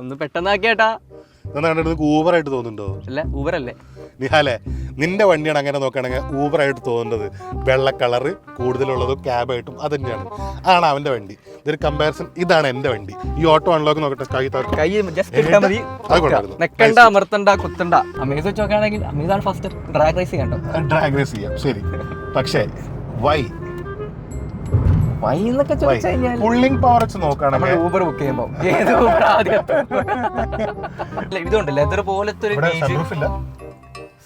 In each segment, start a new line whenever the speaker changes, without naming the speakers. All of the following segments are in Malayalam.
ഒന്ന് പെട്ടെന്നാക്കിയേട്ടാ.
കണ്ടിട്ട് നിനക്ക് ഊബറായിട്ട് തോന്നുന്നുണ്ടോ?
അല്ല ഊബർ അല്ലേ
നിഹാലെ നിന്റെ വണ്ടിയാണ് അങ്ങനെ നോക്കുകയാണെങ്കിൽ ഊബറായിട്ട് തോന്നുന്നത്. വെള്ള കളറ് കൂടുതലുള്ളതും ക്യാബായിട്ടും അത് തന്നെയാണ് അതാണ് അവന്റെ വണ്ടി. ഇതൊരു കമ്പാരിസൺ ഇതാണ് എന്റെ വണ്ടി. ഈ ഓട്ടോ അൺലോക്ക് നോക്കട്ടെ കൈ
കൈ ജസ്റ്റ് ഇട്ടാ മതി. നെക്കണ്ട അമർത്തണ്ട കുത്തണ്ട. അമേസ് വെച്ച് നോക്കുകയാണെങ്കിൽ അമേസാണ് ഫസ്റ്റ് ഡ്രാഗ് റേസ് കണ്ടോ
ഡ്രാഗ് റേസ് ചെയ്യാം ശരി. പക്ഷേ വൈ
വൈ എന്നൊക്കെ ചോദിച്ചു കഴിഞ്ഞാൽ
പുള്ളിങ് പവർ വെച്ച് നോക്കുകയാണെങ്കിൽ
ഊബർ ബുക്ക് ചെയ്യുമ്പോൾ ഏത് ഊബർ ആദ്യം ഇതുണ്ട്. ലെതർ പോലത്തെ ഒരു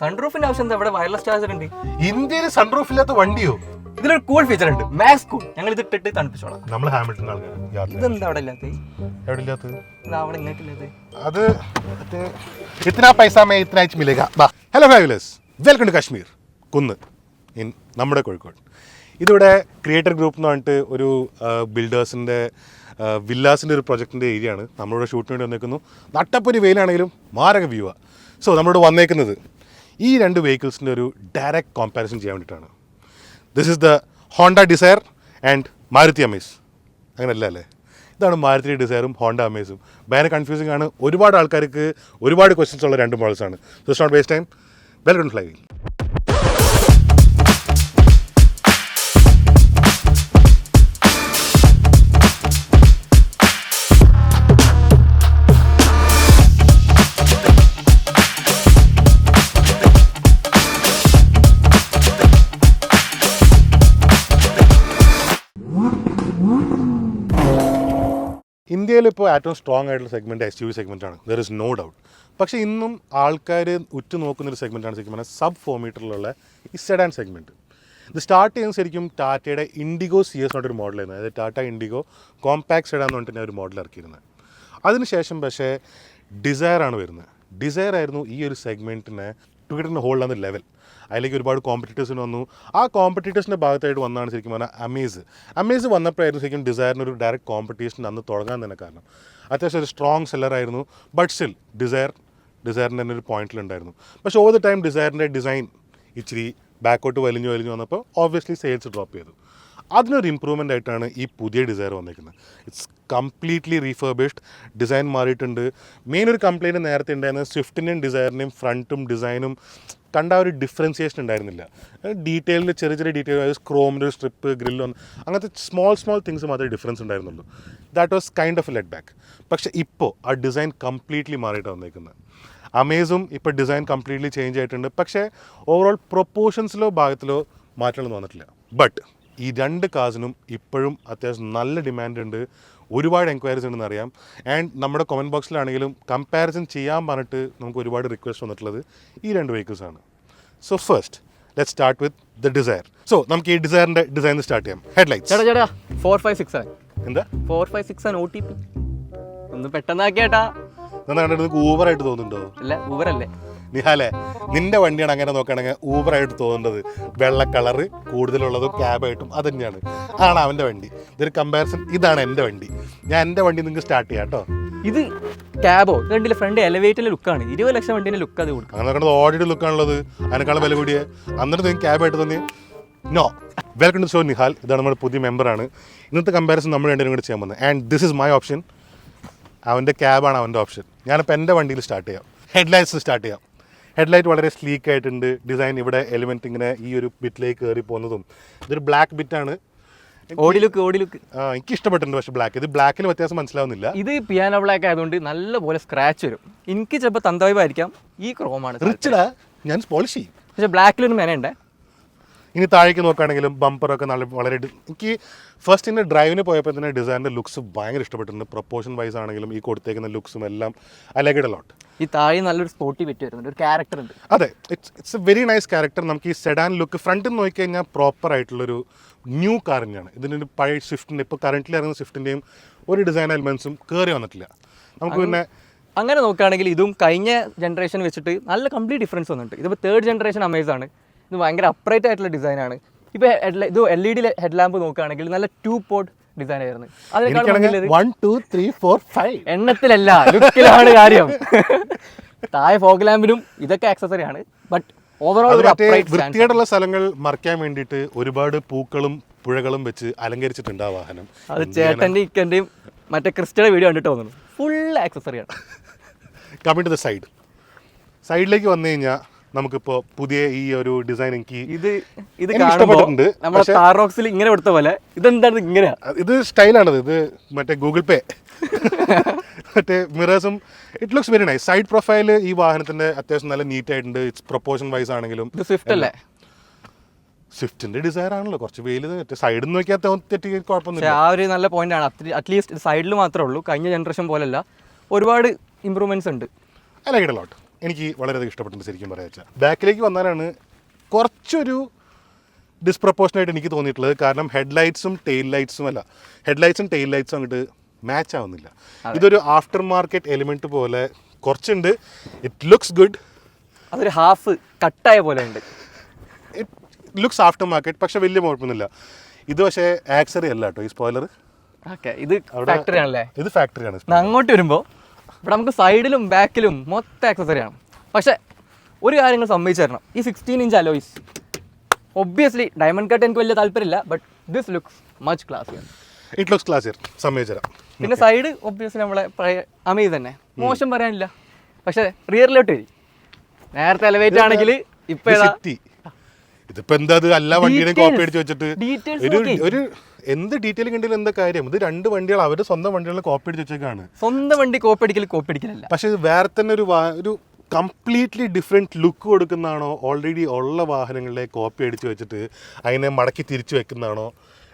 സൺറൂഫിന്റെ ആവശ്യം എന്താ? ഇവിടെ വയർലെസ് ചാർജർ ഉണ്ട്.
ഇന്ത്യയിൽ സൺറൂഫ് ഇല്ലാത്ത വണ്ടിയോ?
ഇതിലൊരു കൂൾ ഫീച്ചർ ഉണ്ട്. മാക്സ് കൂൾ ഞങ്ങൾ ഇത് ഇട്ടിട്ട് തണുപ്പിച്ചോളാം.
നമ്മൾ ഹാമിൽട്ടൺ ആൾക്കാർ
ഇതെന്താ അവിടെ ഇല്ലാത്തത്
എവിടെ ഇല്ലാത്തത്
ഇതാ അവിടെ ഇങ്ങോട്ടില്ലാത്തത്
അത് ഇത്ര പൈസ മേ ഇത്ര മിലേഗ hello fabulous welcome to Kashmir കുന്ന്. ഇൻ നമ്മുടെ കോഴിക്കോട്. ഇതിവിടെ ക്രിയേറ്റർ ഗ്രൂപ്പ് എന്ന് പറഞ്ഞിട്ട് ഒരു ബിൽഡേഴ്സിന്റെ വില്ലാസിന്റെ ഒരു പ്രൊജക്റ്റിന്റെ ഏരിയ ആണ്. നമ്മളിവിടെ ഷൂട്ടിന് വേണ്ടി വന്നേക്കുന്നു. നട്ടപ്പൊരു വെയിലാണെങ്കിലും മാരക വ്യൂ ആണ് സോ നമ്മളിവിടെ വന്നേക്കുന്നത് ഈ രണ്ട് വെഹിക്കിൾസിന്റെ ഒരു ഡയറക്റ്റ് കോമ്പാരിസൺ ചെയ്യാൻ വേണ്ടിയിട്ടാണ്. This is the Honda Dezire and Maruti Amaze അങ്ങനെയല്ല അല്ലേ? ഇതാണ് മാരുതി ഡിസയറും ഹോണ്ട അമേസും ഭയങ്കര കൺഫ്യൂസിംഗ് ആണ്. ഒരുപാട് ആൾക്കാർക്ക് ഒരുപാട് ക്വസ്റ്റ്യൻസ് ഉള്ള രണ്ട് മോഡൽസ് ആണ്. Just not waste time welcome fly ഇന്ത്യയിൽ ഇപ്പോൾ ഏറ്റവും സ്ട്രോങ് ആയിട്ടുള്ള segment S U V segment ആണ്. ദർ ഇസ് നോ ഡൗട്ട് പക്ഷേ ഇന്നും ആൾക്കാർ ഉറ്റുനോക്കുന്ന ഒരു സെഗ്മെന്റാണ് ശരിക്കും പറഞ്ഞാൽ സബ് ഫോർ മീറ്ററിലുള്ള ഈ സെഡാൻ സെഗ്മെന്റ് ഇത് സ്റ്റാർട്ട് ചെയ്യുന്നത് ശരിക്കും ടാറ്റയുടെ ഇൻഡിഗോ സി എസ് ഒരു മോഡലായിരുന്നു അതായത് ടാറ്റ ഇൻഡിഗോ കോമ്പാക്ട് സെഡാൻ എന്ന് പറഞ്ഞിട്ട് ഒരു മോഡൽ ഇറക്കിയിരുന്നത്. അതിനുശേഷം പക്ഷേ ഡിസയർ ആണ് വരുന്നത്. ഡിസയർ ആയിരുന്നു ഈ ഒരു സെഗ്മെന്റിനെ ടുഗറ്റിന്റെ ഹോൾഡ് ആവുന്ന ലെവൽ അതിലേക്ക് ഒരുപാട് കോമ്പറ്റീറ്റേഴ്സിന് വന്നു. ആ കോമ്പറ്റീറ്റേഴ്സിന്റെ ഭാഗത്തായിട്ട് വന്നാണ് ശരിക്കും പറഞ്ഞാൽ അമേസ് അമേസ് വന്നപ്പോഴായിരുന്നു ശരിക്കും ഡിസയറിന് ഒരു ഡയറക്റ്റ് കോമ്പറ്റീഷൻ അന്ന് തുടങ്ങാൻ തന്നെ കാരണം. അത്യാവശ്യം ഒരു സ്ട്രോങ് സെല്ലറായിരുന്നു ബട്ട് സ്റ്റിൽ ഡിസയർ ഡിസയറിന്റെ തന്നെ ഒരു പോയിന്റിലുണ്ടായിരുന്നു പക്ഷേ ഓവർ ദ ടൈം ഡിസയറിന്റെ ഡിസൈൻ ഇച്ചിരി ബാക്കോട്ട് വലിഞ്ഞു വലിഞ്ഞു വന്നപ്പോൾ ഓബ്വിയസ്ലി സെയിൽസ് ഡ്രോപ്പ് ചെയ്തു. അതിനൊരു ഇമ്പ്രൂവ്മെന്റ് ആയിട്ടാണ് ഈ പുതിയ ഡിസൈർ വന്നിരിക്കുന്നത് ഇറ്റ്സ് കംപ്ലീറ്റ്ലി റീഫർബിഷ്ഡ് ഡിസൈൻ മാറിയിട്ടുണ്ട്. മെയിൻ ഒരു കംപ്ലയിന്റ് നേരത്തെ ഉണ്ടായിരുന്നത് സ്വിഫ്റ്റിന്റെയും ഡിസൈറിന്റെയും ഫ്രണ്ടും ഡിസൈനും കണ്ട ഒരു ഡിഫറൻസിയേഷൻ ഉണ്ടായിരുന്നില്ല. ഡീറ്റെയിലിൽ ചെറിയ ചെറിയ ഡീറ്റെയിൽ അതായത് ക്രോമിന്റെ ഒരു സ്ട്രിപ്പ് ഗ്രില്ല് അങ്ങനത്തെ സ്മോൾ സ്മോൾ തിങ്സ് മാത്രമേ ഡിഫറൻസ് ഉണ്ടായിരുന്നുള്ളൂ. That was kind of laid back പക്ഷേ ഇപ്പോൾ ആ ഡിസൈൻ കംപ്ലീറ്റ്ലി മാറിയിട്ട് വന്നേക്കുന്നത്. അമേസും ഇപ്പോൾ ഡിസൈൻ കംപ്ലീറ്റ്ലി ചേഞ്ച് ആയിട്ടുണ്ട്. പക്ഷേ ഓവറോൾ പ്രൊപ്പോർഷൻസിലോ ഭാഗത്തിലോ മാറ്റങ്ങളൊന്നും വന്നിട്ടില്ല. ബട്ട് ഈ രണ്ട് കാസിനും ഇപ്പോഴും അത്യാവശ്യം നല്ല ഡിമാൻഡ് ഉണ്ട്. ഒരുപാട് എൻക്വയറീസ് ഉണ്ടെന്ന് അറിയാം. ആൻഡ് നമ്മുടെ കമന്റ് ബോക്സിലാണെങ്കിലും കമ്പാരിസൺ ചെയ്യാൻ പറഞ്ഞിട്ട് നമുക്ക് ഒരുപാട് റിക്വസ്റ്റ് വന്നിട്ടുള്ളത് ഈ രണ്ട് വെഹിക്കിൾസ് ആണ്. So first let start with the Dzire so നമുക്ക് ഈ ഡിസയറിന്റെ ഡിസൈൻ സ്റ്റാർട്ട് ചെയ്യാം. ഹെഡ്ലൈറ്റ്
ചേട്ടാ ചേട്ടാ ഫോർ ഫൈവ് സിക്സ് ആണ്.
എന്താ?
ഫോർ ഫൈവ് സിക്സ് ആണ് ഒ ടി പി ഒന്ന് പെട്ടെന്നാക്കിയേട്ടാ.
എന്നാ ആയിട്ട് ഊബറായിട്ട് തോന്നുന്നുണ്ടോ?
അല്ല ഊബർ അല്ലേ?
നിഹാലെ നിന്റെ വണ്ടിയാണ് അങ്ങനെ നോക്കുകയാണെങ്കിൽ ഊബറായിട്ട് തോന്നുന്നത്. വെള്ള കളറ് കൂടുതലുള്ളതും ക്യാബായിട്ടും അത് തന്നെയാണ്. ആണ് അവന്റെ വണ്ടി. ഇതൊരു കമ്പാരിസൺ ഇതാണ് എന്റെ വണ്ടി. ഞാൻ എന്റെ വണ്ടി നിങ്ങൾക്ക് സ്റ്റാർട്ട് ചെയ്യാം കേട്ടോ.
ഇത് ക്യാബോ രണ്ടിലെ ഫ്രണ്ട് എലവേറ്റിലെ ലുക്കാണ് ഇരുപത് ലക്ഷം വണ്ടീന്റെ ലുക്ക് അത് കൊടുക്കും.
അങ്ങനെ കണ്ടത് ഓടിയുടെ ലുക്കാണുള്ളത് അതിനേക്കാളും വില കൂടിയേ. അന്നിട്ട് നിങ്ങൾക്ക് ക്യാബായിട്ട് തോന്നി no welcome to show Nihal. ഇതാണ് നമ്മുടെ പുതിയ മെമ്പറാണ് ഇന്നത്തെ കമ്പാരിസൺ നമ്മൾ രണ്ടുപേരും കൂടി ചെയ്യാൻ പോകുന്നത്. And this is my option അവന്റെ ക്യാബാണ് അവന്റെ ഓപ്ഷൻ ഞാനിപ്പോൾ എന്റെ വണ്ടിയിൽ സ്റ്റാർട്ട് ചെയ്യാം. ഹെഡ്ലൈറ്റ്സ് സ്റ്റാർട്ട് ചെയ്യാം. ഹെഡ്ലൈറ്റ് വളരെ സ്ലീക്ക് ആയിട്ടുണ്ട്. ഡിസൈൻ ഇവിടെ എലിമെന്റ് ഇങ്ങനെ ഈ ഒരു ബിറ്റിലേക്ക് കയറി പോകുന്നതും ഇതൊരു ബ്ലാക്ക് ബിറ്റാണ്
ഓടി ലുക്ക് ഓടി ലുക്ക്
എനിക്ക് ഇഷ്ടപ്പെട്ടിട്ടുണ്ട് പക്ഷേ ബ്ലാക്ക് ഇത് ബ്ലാക്കിൽ വ്യത്യാസം മനസ്സിലാവുന്നില്ല.
ഇത് പിയാനോ ബ്ലാക്ക് ആയതുകൊണ്ട് നല്ല പോലെ സ്ക്രാച്ച് വരും. എനിക്ക് ചിലപ്പോൾ തന്തവൈബായിരിക്കാം ഈ ക്രോമാണ്
റിച്ചഡാ ഞാൻ പോളിഷ് ചെയ്യും.
പക്ഷെ ബ്ലാക്കിലൊരു മെനയുണ്ട്.
ഇനി താഴേക്ക് നോക്കുകയാണെങ്കിലും ബമ്പറൊക്കെ നല്ല വളരെ എനിക്ക് ഫസ്റ്റ് ഇന്ന് ഡ്രൈവിന് പോയപ്പോൾ തന്നെ ഡിസൈനിന്റെ ലുക്സ് ഭയങ്കര ഇഷ്ടപ്പെട്ടിട്ടുണ്ട്. പ്രൊപ്പോർഷൻ വൈസ് ആണെങ്കിലും ഈ കൊടുത്തേക്കുന്ന ലുക്സും എല്ലാം അലഗഡ് അലോട്ട് ലോട്ട്
ഈ താഴെ നല്ലൊരു സ്പോട്ടി പറ്റി വരുന്നുണ്ട്. ഒരു ക്യാരക്ടർ ഉണ്ട്.
അതെ it's it's a very nice character നമുക്ക് ഈ സെഡാൻ ലുക്ക് ഫ്രണ്ടിൽ നിന്ന് നോക്കിക്കഴിഞ്ഞാൽ പ്രോപ്പർ ആയിട്ടുള്ളൊരു ന്യൂ കാർ തന്നെയാണ്. ഇതിന്റെ പഴയ സ്വിഫ്റ്റിന്റെ ഇപ്പോൾ കറന്റ്ലി ഇറങ്ങുന്ന സ്വിഫ്റ്റിന്റെയും ഒരു ഡിസൈൻ എലിമെൻസും കയറി വന്നിട്ടില്ല. നമുക്ക് പിന്നെ
അങ്ങനെ നോക്കുകയാണെങ്കിൽ ഇതും കഴിഞ്ഞ ജനറേഷൻ വെച്ചിട്ട് നല്ല കംപ്ലീറ്റ് ഡിഫറൻസ് വന്നിട്ടുണ്ട്. ഇതിപ്പോൾ തേർഡ് ജനറേഷൻ അമേസ് ആണ്. ഇത് ഭയങ്കര അപ്രൈറ്റ് ആയിട്ടുള്ള ഡിസൈനാണ് ഇപ്പോൾ ഇത് L E D head lamp നോക്കുകയാണെങ്കിൽ നല്ല ടു പോർട്ട് ഡിസൈൻ ആയിരുന്നു. അതിനേക്കാൾ എണ്ണത്തിലല്ല ലുക്കിലാണ് കാര്യം. താഴെ ഫോഗ് ലാമ്പിനും ഇതൊക്കെ ആക്സസറി ആണ്. ബട്ട് ഓവറോൾ
വൃത്തിയായിട്ടുള്ള സ്ഥലങ്ങൾ മറയ്ക്കാൻ വേണ്ടിയിട്ട് ഒരുപാട് പൂക്കളും പുഴകളും വെച്ച് അലങ്കരിച്ചിട്ടുണ്ട് ആ വാഹനം.
അത് ചേട്ടന്റെ ഇക്കന്റെയും മറ്റേ ക്രിസ്റ്റയുടെ വീഡിയോ കണ്ടിട്ട് തോന്നുന്നു. ഫുൾ ആക്സസറിയാണ്
കമ്മിങ് ടു ദ സൈഡ് സൈഡിലേക്ക് വന്നു കഴിഞ്ഞാൽ നമുക്കിപ്പോൾ പുതിയ ഈ ഒരു ഡിസൈൻ എനിക്ക്
ഇത് ഇത്
ഇഷ്ടപ്പെട്ടിട്ടുണ്ട്.
നമ്മുടെ താറോക്സിൽ ഇങ്ങനെ എടുത്ത പോലെ ഇതെന്താണ് ഇങ്ങനെ
ഇത് സ്റ്റൈലാണത് ഇത് മറ്റേ ഗൂഗിൾ പേ മറ്റേ മിറേഴ്സും it looks very nice side profile ഈ വാഹനത്തിന്റെ അത്യാവശ്യം നല്ല നീറ്റ് ആയിട്ടുണ്ട്. ഇറ്റ്സ് പ്രൊപ്പോർഷൻ വൈസ് ആണെങ്കിലും.
സ്വിഫ്റ്റ് അല്ലേ?
സ്വിഫ്റ്റിന്റെ ഡിസൈർ ആണല്ലോ. കുറച്ച് വെയിൽ സൈഡിൽ നിന്ന് നോക്കിയാൽ തെറ്റി കുഴപ്പമൊന്നുമില്ല.
ആ ഒരു നല്ല പോയിന്റ് ആണ്. അറ്റ്ലീസ്റ്റ് സൈഡിൽ മാത്രമേ ഉള്ളൂ. കഴിഞ്ഞ ജനറേഷൻ പോലല്ല. ഒരുപാട് ഇമ്പ്രൂവ്മെന്റ്സ് ഉണ്ട്.
ഐ ലൈക്ക് ലോട്ട് എനിക്ക് വളരെയധികം ഇഷ്ടപ്പെട്ടു ശരിക്കും പറയാ വെച്ചാൽ ബാക്കിലേക്ക് വന്നാലാണ് കുറച്ചൊരു ഡിസ്പ്രപ്പോർഷനായിട്ട് എനിക്ക് തോന്നിയിട്ടുള്ളത്. കാരണം ഹെഡ് ലൈറ്റ്സും ടെയിൽ ലൈറ്റ്സും അല്ല. ഹെഡ് ലൈറ്റ്സും ടെയിൽ ലൈറ്റ്സും അങ്ങോട്ട് മാച്ച് ആവുന്നില്ല. ഇതൊരു ആഫ്റ്റർ മാർക്കറ്റ് എലിമെന്റ് പോലെ കുറച്ചുണ്ട്. ഇറ്റ് ലുക്സ് ഗുഡ്
അതൊരു ഹാഫ് കട്ടായ പോലെ ഉണ്ട്.
ഇറ്റ് ലുക്സ് ആഫ്റ്റർ മാർക്കറ്റ് പക്ഷെ വലിയ കുഴപ്പമൊന്നുമില്ല. ഇത് പക്ഷേ ആക്സറി അല്ല കേട്ടോ ഈ സ്പോയിലർ
ഓക്കെ ഇത് ഫാക്ടറി ആണല്ലേ?
ഇത് ഫാക്ടറിയാണ്
ആണ്. അങ്ങോട്ട് വരുമ്പോൾ ഇവിടെ നമുക്ക് സൈഡിലും ബാക്കിലും മൊത്തം ആക്സസറി ആണ്. പക്ഷേ ഒരു കാര്യങ്ങൾ സമ്മതിച്ചു തരണം. ഈ sixteen inch alloys obviously diamond cut എനിക്ക് വലിയ താല്പര്യമില്ല but this looks much class
it looks class സമ്മതിച്ചുതരാം
പിന്നെ സൈഡ് ഒബ്വിയസ്ലി നമ്മളെ അമേസ് തന്നെ. മോശം പറയാനില്ല. പക്ഷേ റിയറിലോട്ട് വരും. നേരത്തെ എലവേറ്റ് ആണെങ്കിൽ ഇപ്പൊ
ഇതിപ്പോ എന്താ അല്ല
വണ്ടിയുടെ.
കോപ്പി അടിച്ച് വെച്ചിട്ട് ഒരു ഒരു എന്ത് ഡീറ്റെയിൽ കണ്ടില്ല എന്താ കാര്യം? ഇത് രണ്ട് വണ്ടികൾ അവരുടെ സ്വന്തം വണ്ടികളിൽ കോപ്പി അടിച്ച് വെച്ചേക്കാണ്.
സ്വന്തം വണ്ടി കോപ്പി അടിക്കൽ കോപ്പി അടിക്കലല്ല.
പക്ഷെ ഇത് വേറെ തന്നെ ഒരു ഒരു കംപ്ലീറ്റ്ലി ഡിഫറെന്റ് ലുക്ക് കൊടുക്കുന്നതാണോ? ഓൾറെഡി ഉള്ള വാഹനങ്ങളിലെ കോപ്പി അടിച്ച് വെച്ചിട്ട് അതിനെ മടക്കി തിരിച്ചു വെക്കുന്നതാണോ?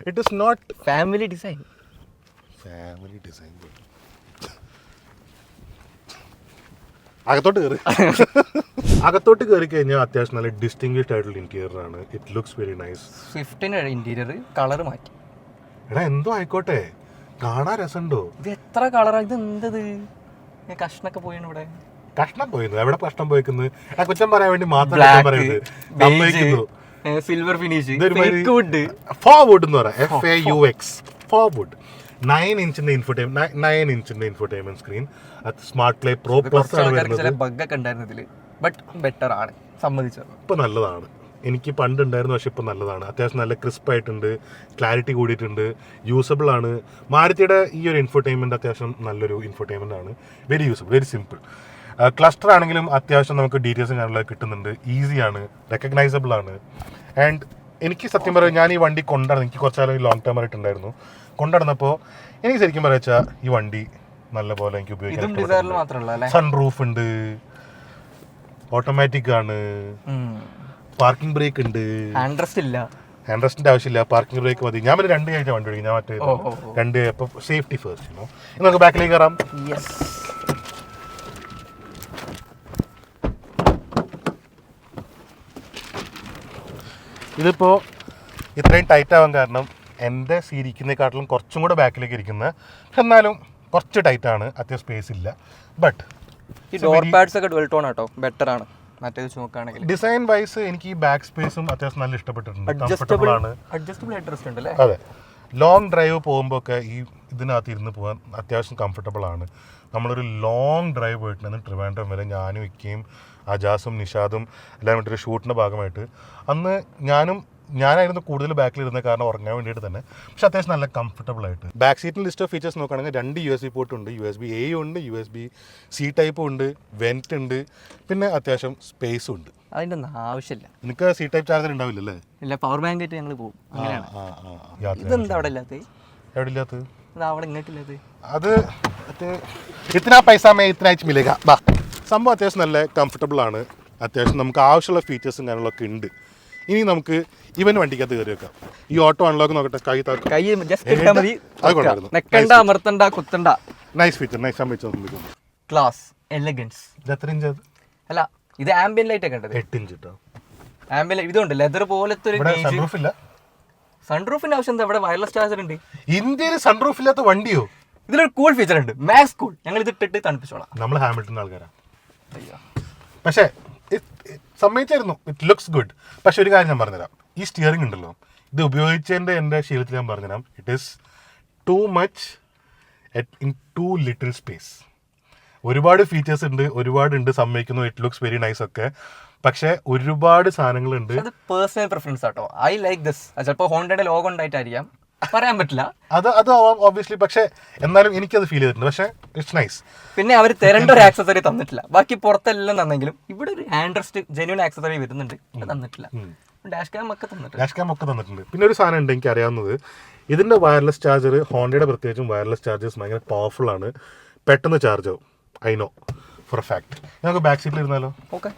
It is not
family design
family design അകത്തോട്ട് കയറി അകത്തോട്ട് കയറി കഴിഞ്ഞാൽ അത്യാവശ്യം നല്ല ഡിസ്റ്റിങ്ഷ്ഡ് ആയിട്ടുള്ള ഇന്റീരിയർ ആണ്. ഇറ്റ് ലുക്സ് വെരി നൈസ്
സ്വിഫ്റ്റിന്റെ ഇന്റീരിയർ കളർ മാറ്റി.
എടാ എന്തോ ആയിക്കോട്ടെ. കാണാൻ രസമുണ്ടോ?
ഇത് എത്ര കളറാ? ഇത് എന്തത്? ഞാൻ കഷ്ണൊക്കെ പോയിന് ഇവിടെ.
കഷ്ണം പോയിരുന്നു എവിടെ കഷ്ണം പോയിക്കുന്നത് ആ കുറ്റം പറയാൻ വേണ്ടി മാത്രം കുറ്റം പറയുന്നത്. സമ്മതിക്കുന്നു
സിൽവർ ഫിനിഷ്
ഫോർവുഡ് എന്ന് പറയാം. F A U X faux wood nine ഇഞ്ചിന്റെ infotainment nine ഇഞ്ചിന്റെ infotainment screen smart play pro plus ആണ് വരുന്നത്.
ചില ബഗ്ഗൊക്കെ ഉണ്ടായിരുന്നു ഇതിൽ ബട്ട് ബെറ്റർ ആണ്. സമ്മതിച്ചത്.
ഇപ്പൊ നല്ലതാണ്. എനിക്ക് പണ്ടുണ്ടായിരുന്നു പക്ഷെ ഇപ്പം നല്ലതാണ്. അത്യാവശ്യം നല്ല ക്രിസ്പ് ആയിട്ടുണ്ട് ക്ലാരിറ്റി കൂടിയിട്ടുണ്ട് യൂസബിൾ ആണ്. മാരുതിയുടെ ഈ ഒരു ഇൻഫോർടൈൻമെന്റ് അത്യാവശ്യം നല്ലൊരു ഇൻഫോർടൈൻമെന്റ് ആണ്. Very usable very simple cluster ആണെങ്കിലും അത്യാവശ്യം നമുക്ക് ഡീറ്റെയിൽസും കാര്യങ്ങളൊക്കെ കിട്ടുന്നുണ്ട്. ഈസിയാണ് റെക്കഗ്നൈസബിൾ ആണ്. ആൻഡ് എനിക്ക് സത്യം പറയാം ഞാൻ ഈ വണ്ടി കൊണ്ടുനടന്നു എനിക്ക് കുറച്ചാലും ലോങ് ടേം ആയിട്ടുണ്ടായിരുന്നു കൊണ്ടുനടന്നപ്പോൾ എനിക്ക് ശരിക്കും പറയാ വെച്ചാൽ ഈ വണ്ടി നല്ല
പോലെ എനിക്ക്
ഉപയോഗിക്കാൻ
മാത്രമല്ല അല്ലേ?
സൺ റൂഫ് ഉണ്ട്. ഓട്ടോമാറ്റിക് ആണ്. പാർക്കിംഗ് ബ്രേക്ക് ഉണ്ട്.
ഇല്ല
ഹാൻഡ്രസ്റ്റിന്റെ ആവശ്യമില്ല പാർക്കിംഗ് ബ്രേക്ക് മതി. ഞാൻ പിന്നെ രണ്ട് കഴിഞ്ഞ വണ്ടി ഞാൻ മറ്റേ. രണ്ട് അപ്പൊ സേഫ്റ്റി ഫസ്റ്റ് നമുക്ക് ബാക്കിലേക്ക് കയറാം. ഇതിപ്പോ ഇത്രയും ടൈറ്റ് ആവാൻ കാരണം എന്റെ സീരിക്കുന്നതിനെക്കാട്ടിലും കുറച്ചും കൂടെ ബാക്കിലേക്ക് ഇരിക്കുന്നത് എന്നാലും കുറച്ച് ടൈറ്റ് ആണ്. അത്യാവശ്യം സ്പേസ് ഇല്ല. ബട്ട്
ഈ ഡോർ പാഡ്സ് ഒക്കെ ഡുവൽ ടോൺ ആട്ടോ. ബെറ്റർ ആണ്. മറ്റേ വെച്ച് നോക്കുകയാണെങ്കിൽ
ഡിസൈൻ വൈസ് എനിക്ക് ഈ ബാക്ക് സ്പേസും അത്യാവശ്യം നല്ല ഇഷ്ടപ്പെട്ടിട്ടുണ്ട്. കംഫർട്ടബിൾ ആണ്.
അഡ്ജസ്റ്റബിൾ ഉണ്ട് അല്ലേ
അതെ. ലോങ് ഡ്രൈവ് പോകുമ്പോൾ ഒക്കെ ഈ ഇതിനകത്ത് ഇരുന്ന് പോകാൻ അത്യാവശ്യം കംഫർട്ടബിൾ ആണ്. നമ്മളൊരു ലോങ് ഡ്രൈവ് പോയിട്ടുണ്ട്. ട്രിവാൻഡ്രം വരെ ഞാനും ഇക്കയും അജാസും നിഷാദും എല്ലാം ഒരു ഷൂട്ടിന്റെ ഭാഗമായിട്ട്. അന്ന് ഞാനും ഞാനായിരുന്നു കൂടുതൽ ബാക്കിൽ ഇരുന്ന കാരണം ഉറങ്ങാൻ വേണ്ടിയിട്ട് തന്നെ. പക്ഷെ അത്യാവശ്യം നല്ല കംഫർട്ടബിൾ ആയിട്ട്. ബാക്ക് സീറ്റിൽ ലിസ്റ്റ് ഓഫ് ഫീച്ചേഴ്സ് നോക്കുകയാണെങ്കിൽ രണ്ട് യു എസ് ബി പോർട്ട് ഉണ്ട്. യു എസ് ബി എ ഉണ്ട് U S B C type ഉണ്ട് വെന്റ് ഉണ്ട് പിന്നെ അത്യാവശ്യം സ്പേസും ഉണ്ട്.
അതിന്റെ ഒന്നും ആവശ്യമില്ല.
നിനക്ക് സി ടൈപ്പ് ചാർജർ ഉണ്ടാവില്ലല്ലേ
ഇല്ല പവർ ബാങ്ക് ആയിട്ട് ഞങ്ങൾ പോകും. അങ്ങനെയാണ്. ഇതെന്താ അവിടെ ഇല്ലാത്തത്
എവിടെ ഇല്ലാത്തത്
അവിടെ ഇങ്ങോട്ടില്ലാത്തത്
അത് ഇത്ര പൈസ മേ ഇത്ര അയച്ച് മിലേക ബാ. സംഭവം അത്യാവശ്യം നല്ല കംഫർട്ടബിൾ ആണ്. അത്യാവശ്യം നമുക്ക് ആവശ്യമുള്ള ഫീച്ചേഴ്സും കാര്യങ്ങളൊക്കെ ഉണ്ട്. ഇനി നമുക്ക് ഇവൻ വണ്ടിക്കകത്ത് കയറി വെക്കാം ഈ ഓട്ടോ അൺലോക്ക് നോക്കട്ടെ കൈ താക്ക്
കൈ ജസ്റ്റ് ഇട്ടാൽ മതി.
അത് കൊണ്ടായിരുന്നു.
നെക്കണ്ട അമർത്തണ്ട കുത്തണ്ട.
നൈസ് ഫീച്ചർ നൈസ് സംഭവിച്ചു
ക്ലാസ് എലഗൻസ്
ഇത് എത്ര ഇഞ്ച് അത്?
അല്ല ഇത് ആംബിയൻ ലൈറ്റ് ഒക്കെ ഉണ്ടത്
എട്ട് ഇഞ്ച് കേട്ടോ
ആംബിയൻ ഇതുണ്ട് ലെതർ പോലത്തെ ഒരു
ഇവിടെ സൺറൂഫ് ഇല്ല.
സൺറൂഫിന്റെ ആവശ്യം എന്താ? ഇവിടെ വയർലെസ് ചാർജർ ഉണ്ട്.
ഇന്ത്യയിൽ സൺറൂഫ് ഇല്ലാത്ത വണ്ടിയോ?
ഇതിലൊരു കൂൾ ഫീച്ചർ ഉണ്ട്. മാക്സ് കൂൾ ഞങ്ങൾ ഇത് ഇട്ടിട്ട് തണുപ്പിച്ചോളാം.
നമ്മൾ ഹാമിൽട്ടൺ ആൾക്കാരാ.
അയ്യോ.
പക്ഷേ സമ്മതിച്ചായിരുന്നു. ഇറ്റ് ലുക്സ് ഗുഡ് പക്ഷെ ഒരു കാര്യം ഞാൻ പറഞ്ഞുതരാം. ഈ സ്റ്റിയറിംഗ് ഉണ്ടല്ലോ. ഇത് ഉപയോഗിച്ചതിന്റെ എന്റെ ശീലത്തിൽ ഞാൻ പറഞ്ഞുതരാം. It is too much at in too little space ഒരുപാട് ഫീച്ചേഴ്സ് ഉണ്ട് ഒരുപാട് ഉണ്ട് സമ്മതിക്കുന്നു. ഇറ്റ് ലുക്സ് വെരി നൈസ് ഒക്കെ. പക്ഷെ ഒരുപാട് സാധനങ്ങളുണ്ട്.
അത് പേഴ്സണൽ പ്രിഫറൻസ് ആട്ടോ. ഐ ലൈക്ക് ദിസ് ചിലപ്പോൾ ഹോണ്ടയുടെ ലോഗോ ഉണ്ടായിട്ടായിരിക്കാം. പറയാൻ പറ്റില്ല.
അത് അത് ഓബിയസ്ലി പക്ഷേ എന്നാലും എനിക്കത് ഫീൽ ചെയ്തിട്ടുണ്ട്. പക്ഷേ ഇറ്റ്സ് നൈസ്
പിന്നെ അവർ തരേണ്ട ഒരു ആക്സസറി തന്നിട്ടില്ല. ബാക്കി പുറത്തെല്ലാം തന്നെങ്കിലും ഇവിടെ ഒരു ഹാൻഡ് റെസ്റ്റ് ജെന്യൂൺ ആക്സസറി വരുന്നുണ്ട്. തന്നിട്ടില്ല. ഡാഷ് ക്യാം ഒക്കെ തന്നിട്ടുണ്ട്.
ഡാഷ് ക്യാം ഒക്കെ തന്നിട്ടുണ്ട്. പിന്നെ ഒരു സാധനം ഉണ്ട് എനിക്ക് അറിയാവുന്നത് ഇതിന്റെ വയർലെസ് ചാർജർ ഹോണ്ടയുടെ പ്രത്യേകിച്ചും വയർലെസ് ചാർജേഴ്സ് ഭയങ്കര പവർഫുൾ ആണ്. പെട്ടെന്ന് ചാർജ് ആവും. I know for a fact നമുക്ക് ബാക്ക് സീറ്റിൽ ഇരുന്നാലോ?
ഓക്കെ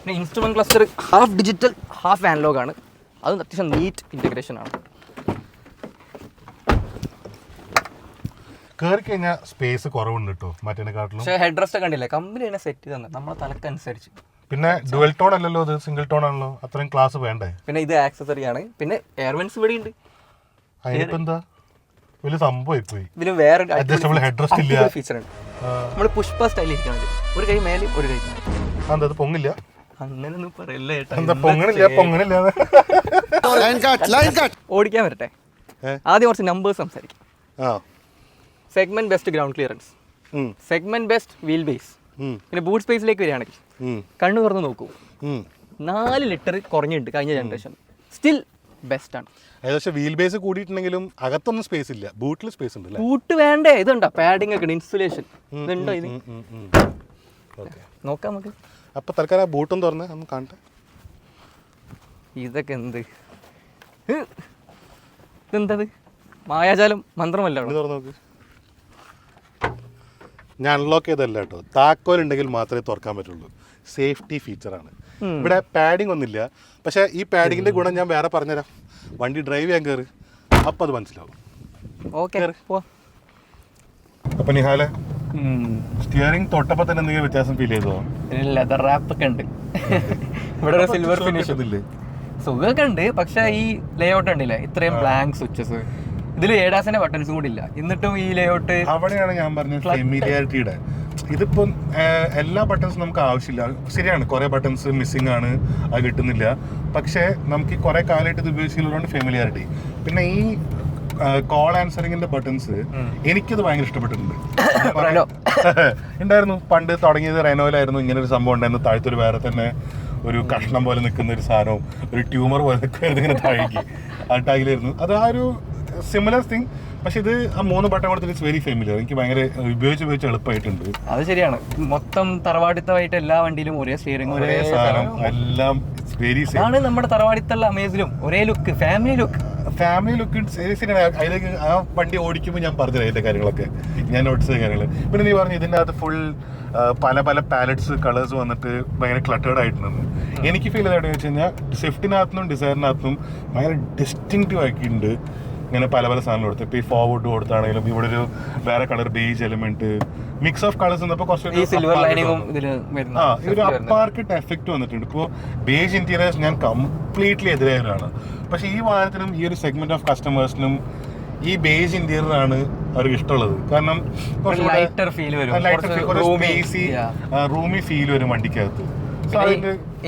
പിന്നെ instrument cluster half digital half analogue ആണ്. അത് അത്യാവശ്യം നീറ്റ് ഇന്റഗ്രേഷൻ ആണ്.
കയറി കഴിഞ്ഞാൽ സ്പേസ് കുറവുണ്ട് കേട്ടോ മറ്റേനെക്കാട്ടിലും.
പക്ഷേ ഹെഡ് റെസ്റ്റ് കണ്ടില്ലേ? കമ്പനി തന്നെ സെറ്റ് തന്നെ നമ്മളെ തലക്കനുസരിച്ച്.
പിന്നെ ഡുവൽ ടോൺ അല്ലല്ലോ ഇത് സിംഗിൾ ടോൺ ആണല്ലോ. അത്രയും ക്ലാസ് വേണ്ടേ?
പിന്നെ ഇത് ആക്സസറി ആണ്. പിന്നെ എയർവെൻസ് ഇവിടെ ഉണ്ട്.
അതിനിപ്പോ എന്താ? വലിയ സംഭവമായി പോയി
ഇതിന് വേറെ
ഹെഡ് റെസ്റ്റ് ഇല്ല.
ഫീച്ചർ ഉണ്ട്. നമ്മൾ പുഷ്പ സ്റ്റൈൽ ഇരിക്കണത് ഒരു കൈ മേലെ ഒരു കൈ താഴെ.
എന്താ അത് പൊങ്ങില്ല?
അങ്ങനൊന്നും പറയല്ല
എന്താ പൊങ്ങണില്ല? പൊങ്ങണില്ല.
ഓടിക്കാൻ വരട്ടെ? ആദ്യം കുറച്ച് നമ്പേഴ്സ് സംസാരിക്കാം.
ആ.
Segment best ground clearance segment best wheel base പിന്നെ ബൂട്ട് സ്പേസിലേക്ക് വരികയാണെങ്കിൽ കണ്ണു തുറന്ന് നോക്കൂ. നാല് ലിറ്റർ കുറഞ്ഞിട്ടുണ്ട് കഴിഞ്ഞ ജനറേഷൻ സ്റ്റിൽ ബെസ്റ്റ് ആണ്.
ഏകദേശം വീൽ ബേസ് കൂടിയിട്ടുണ്ടെങ്കിലും അകത്തൊന്നും സ്പേസ് ഇല്ല. ബൂട്ടിൽ സ്പേസ് ഉണ്ട്
ബൂട്ട് വേണ്ടേ? ഇതുണ്ടോ? പാഡിംഗ് ഒക്കെ ഇൻസുലേഷൻ ഇതുണ്ടോ ഇത്? നോക്കാം നമുക്ക്.
അപ്പൊ തൽക്കാലം ആ ബൂട്ടും തുറന്ന് നമുക്ക് കാണട്ടെ.
ഇതൊക്കെ എന്ത്. ഇതെന്തത് മായാജാലം മന്ത്രമല്ല
തുറന്ന് നോക്ക്. ഞാൻ അൺലോക്ക് ചെയ്തല്ല കേട്ടോ. താക്കോൽ ഉണ്ടെങ്കിൽ മാത്രമേ തുറക്കാൻ പറ്റുള്ളൂ. സേഫ്റ്റി ഫീച്ചറാണ് ഇവിടെ പാഡിംഗ് ഒന്നുമില്ല. പക്ഷേ ഈ പാഡിങ്ങിന്റെ ഗുണം ഞാൻ വേറെ പറഞ്ഞുതരാം. വണ്ടി ഡ്രൈവ് ചെയ്യാൻ കയറി അപ്പം അത് മനസ്സിലാവും
ഓക്കെ പോവാ.
അപ്പൊ നിഹാലെ സ്റ്റിയറിംഗ് തൊട്ടപ്പോൾ തന്നെ എന്തെങ്കിലും വ്യത്യാസം ഫീൽ ചെയ്തോ?
ലെതർ റാപ്പ് ഒക്കെ ഉണ്ട്. ഇവിടെ ഒരു സിൽവർ ഫിനിഷ് സുഖമൊക്കെ ഉണ്ട്. പക്ഷെ ഈ ലേഔട്ട് ഉണ്ടല്ലേ ഇത്രയും ബ്ലാങ്ക് സ്വിച്ചസ് ഇതിൽ ഏഡാസിന്റെ ബട്ടൺസും കൂടി ഇല്ല എന്നിട്ടും ഈ ലേഔട്ട്
അവിടെയാണ് ഞാൻ പറഞ്ഞത് ഫെമിലിയാരിറ്റിയുടെ ഇതിപ്പം എല്ലാ ബട്ടൺസും നമുക്ക് ആവശ്യമില്ല. ശരിയാണ് കുറെ ബട്ടൺസ് മിസ്സിംഗ് ആണ് അത് കിട്ടുന്നില്ല. പക്ഷേ നമുക്ക് ഈ കുറെ കാലമായിട്ട് ഇത് ഉപയോഗിച്ചുള്ളതുകൊണ്ട് ഫെമിലിയാരിറ്റി പിന്നെ ഈ കോൾ ആൻസറിങ്ങിന്റെ ബട്ടൺസ് എനിക്കത് ഭയങ്കര ഇഷ്ടപ്പെട്ടിട്ടുണ്ട്. ഉണ്ടായിരുന്നു. പണ്ട് തുടങ്ങിയത് റെനോയിലായിരുന്നു ഇങ്ങനെ ഒരു സംഭവം ഉണ്ടായിരുന്നു. താഴത്തൊരു വേറെ തന്നെ ഒരു കഷ്ണം പോലെ നിൽക്കുന്ന ഒരു സാധനവും ഒരു ട്യൂമർ പോലെ നിൽക്കുന്ന ഇങ്ങനെ താഴേക്ക് ആ ടാഗിലായിരുന്നു അത് ആ ഒരു സിമിലർ തിങ് പക്ഷെ ഇത് ആ മൂന്ന് ബട്ടൺ കൊടുത്തിട്ട് ഇറ്റ്സ് വെരി ഫെമിലിയർ എനിക്ക് ഭയങ്കര ഉപയോഗിച്ച് ഉപയോഗിച്ച് എളുപ്പമായിട്ടുണ്ട്.
അത് ശരിയാണ്. മൊത്തം തറവാടിത്തമായിട്ട് എല്ലാ വണ്ടിയിലും ഒരേ സ്റ്റിയറിംഗ് ഒരേ
സാധനം. എല്ലാം ഇറ്റ്സ് വെരി സെയിം
ആണ് നമ്മുടെ തറവാടിത്തുള്ള അമേസിലും ഒരേ look family look
family look ശരിയാണ്. അതിലേക്ക് ആ വണ്ടി ഓടിക്കുമ്പോൾ ഞാൻ പറഞ്ഞില്ല അതിന്റെ കാര്യങ്ങളൊക്കെ. ഞാൻ നോട്ട്സ് കാര്യങ്ങൾ പിന്നെ നീ പറഞ്ഞു ഇതിന്റെ അകത്ത് ഫുൾ പല പല പാലറ്റ്സ് കളേഴ്സ് വന്നിട്ട് ഭയങ്കര ക്ലട്ടേഡ് ആയിട്ടുണ്ടെന്ന് എനിക്ക് ഫീൽ ചെയ്തതായിട്ട് വെച്ച് കഴിഞ്ഞാൽ സ്വിഫ്റ്റിനകത്തുനിന്നും ഡിസൈറിനകത്തും ഭയങ്കര ഡിസ്റ്റിങ്റ്റീവ് ആക്കിയിട്ടുണ്ട്. ഇങ്ങനെ പല പല സാധനങ്ങൾ കൊടുത്തു. ഇപ്പോൾ ഈ ഫോർവേഡ് കൊടുത്താണെങ്കിലും ഇവിടെ ഒരു വേറെ colour beige element mix of colours വന്നപ്പോൾ കുറച്ച് ആ ഒരു അപ്പാർക്കിട്ട് എഫക്റ്റ് വന്നിട്ടുണ്ട്. ഇപ്പോൾ ബേജ് ഇന്റീരിയേഴ്സ് ഞാൻ കംപ്ലീറ്റ്ലി എതിരായവരാണ്. പക്ഷെ ഈ വാഹനത്തിനും ഈ ഒരു സെഗ്മെന്റ് ഓഫ് കസ്റ്റമേഴ്സിനും ഈ ബേജ് ഇന്റീരിയർ ആണ് അവർക്ക് ഇഷ്ടമുള്ളത്. കാരണം
ലൈറ്റർ ഫീൽ വരും.
റൂമി ഫീൽ വരും വണ്ടിക്കകത്ത്.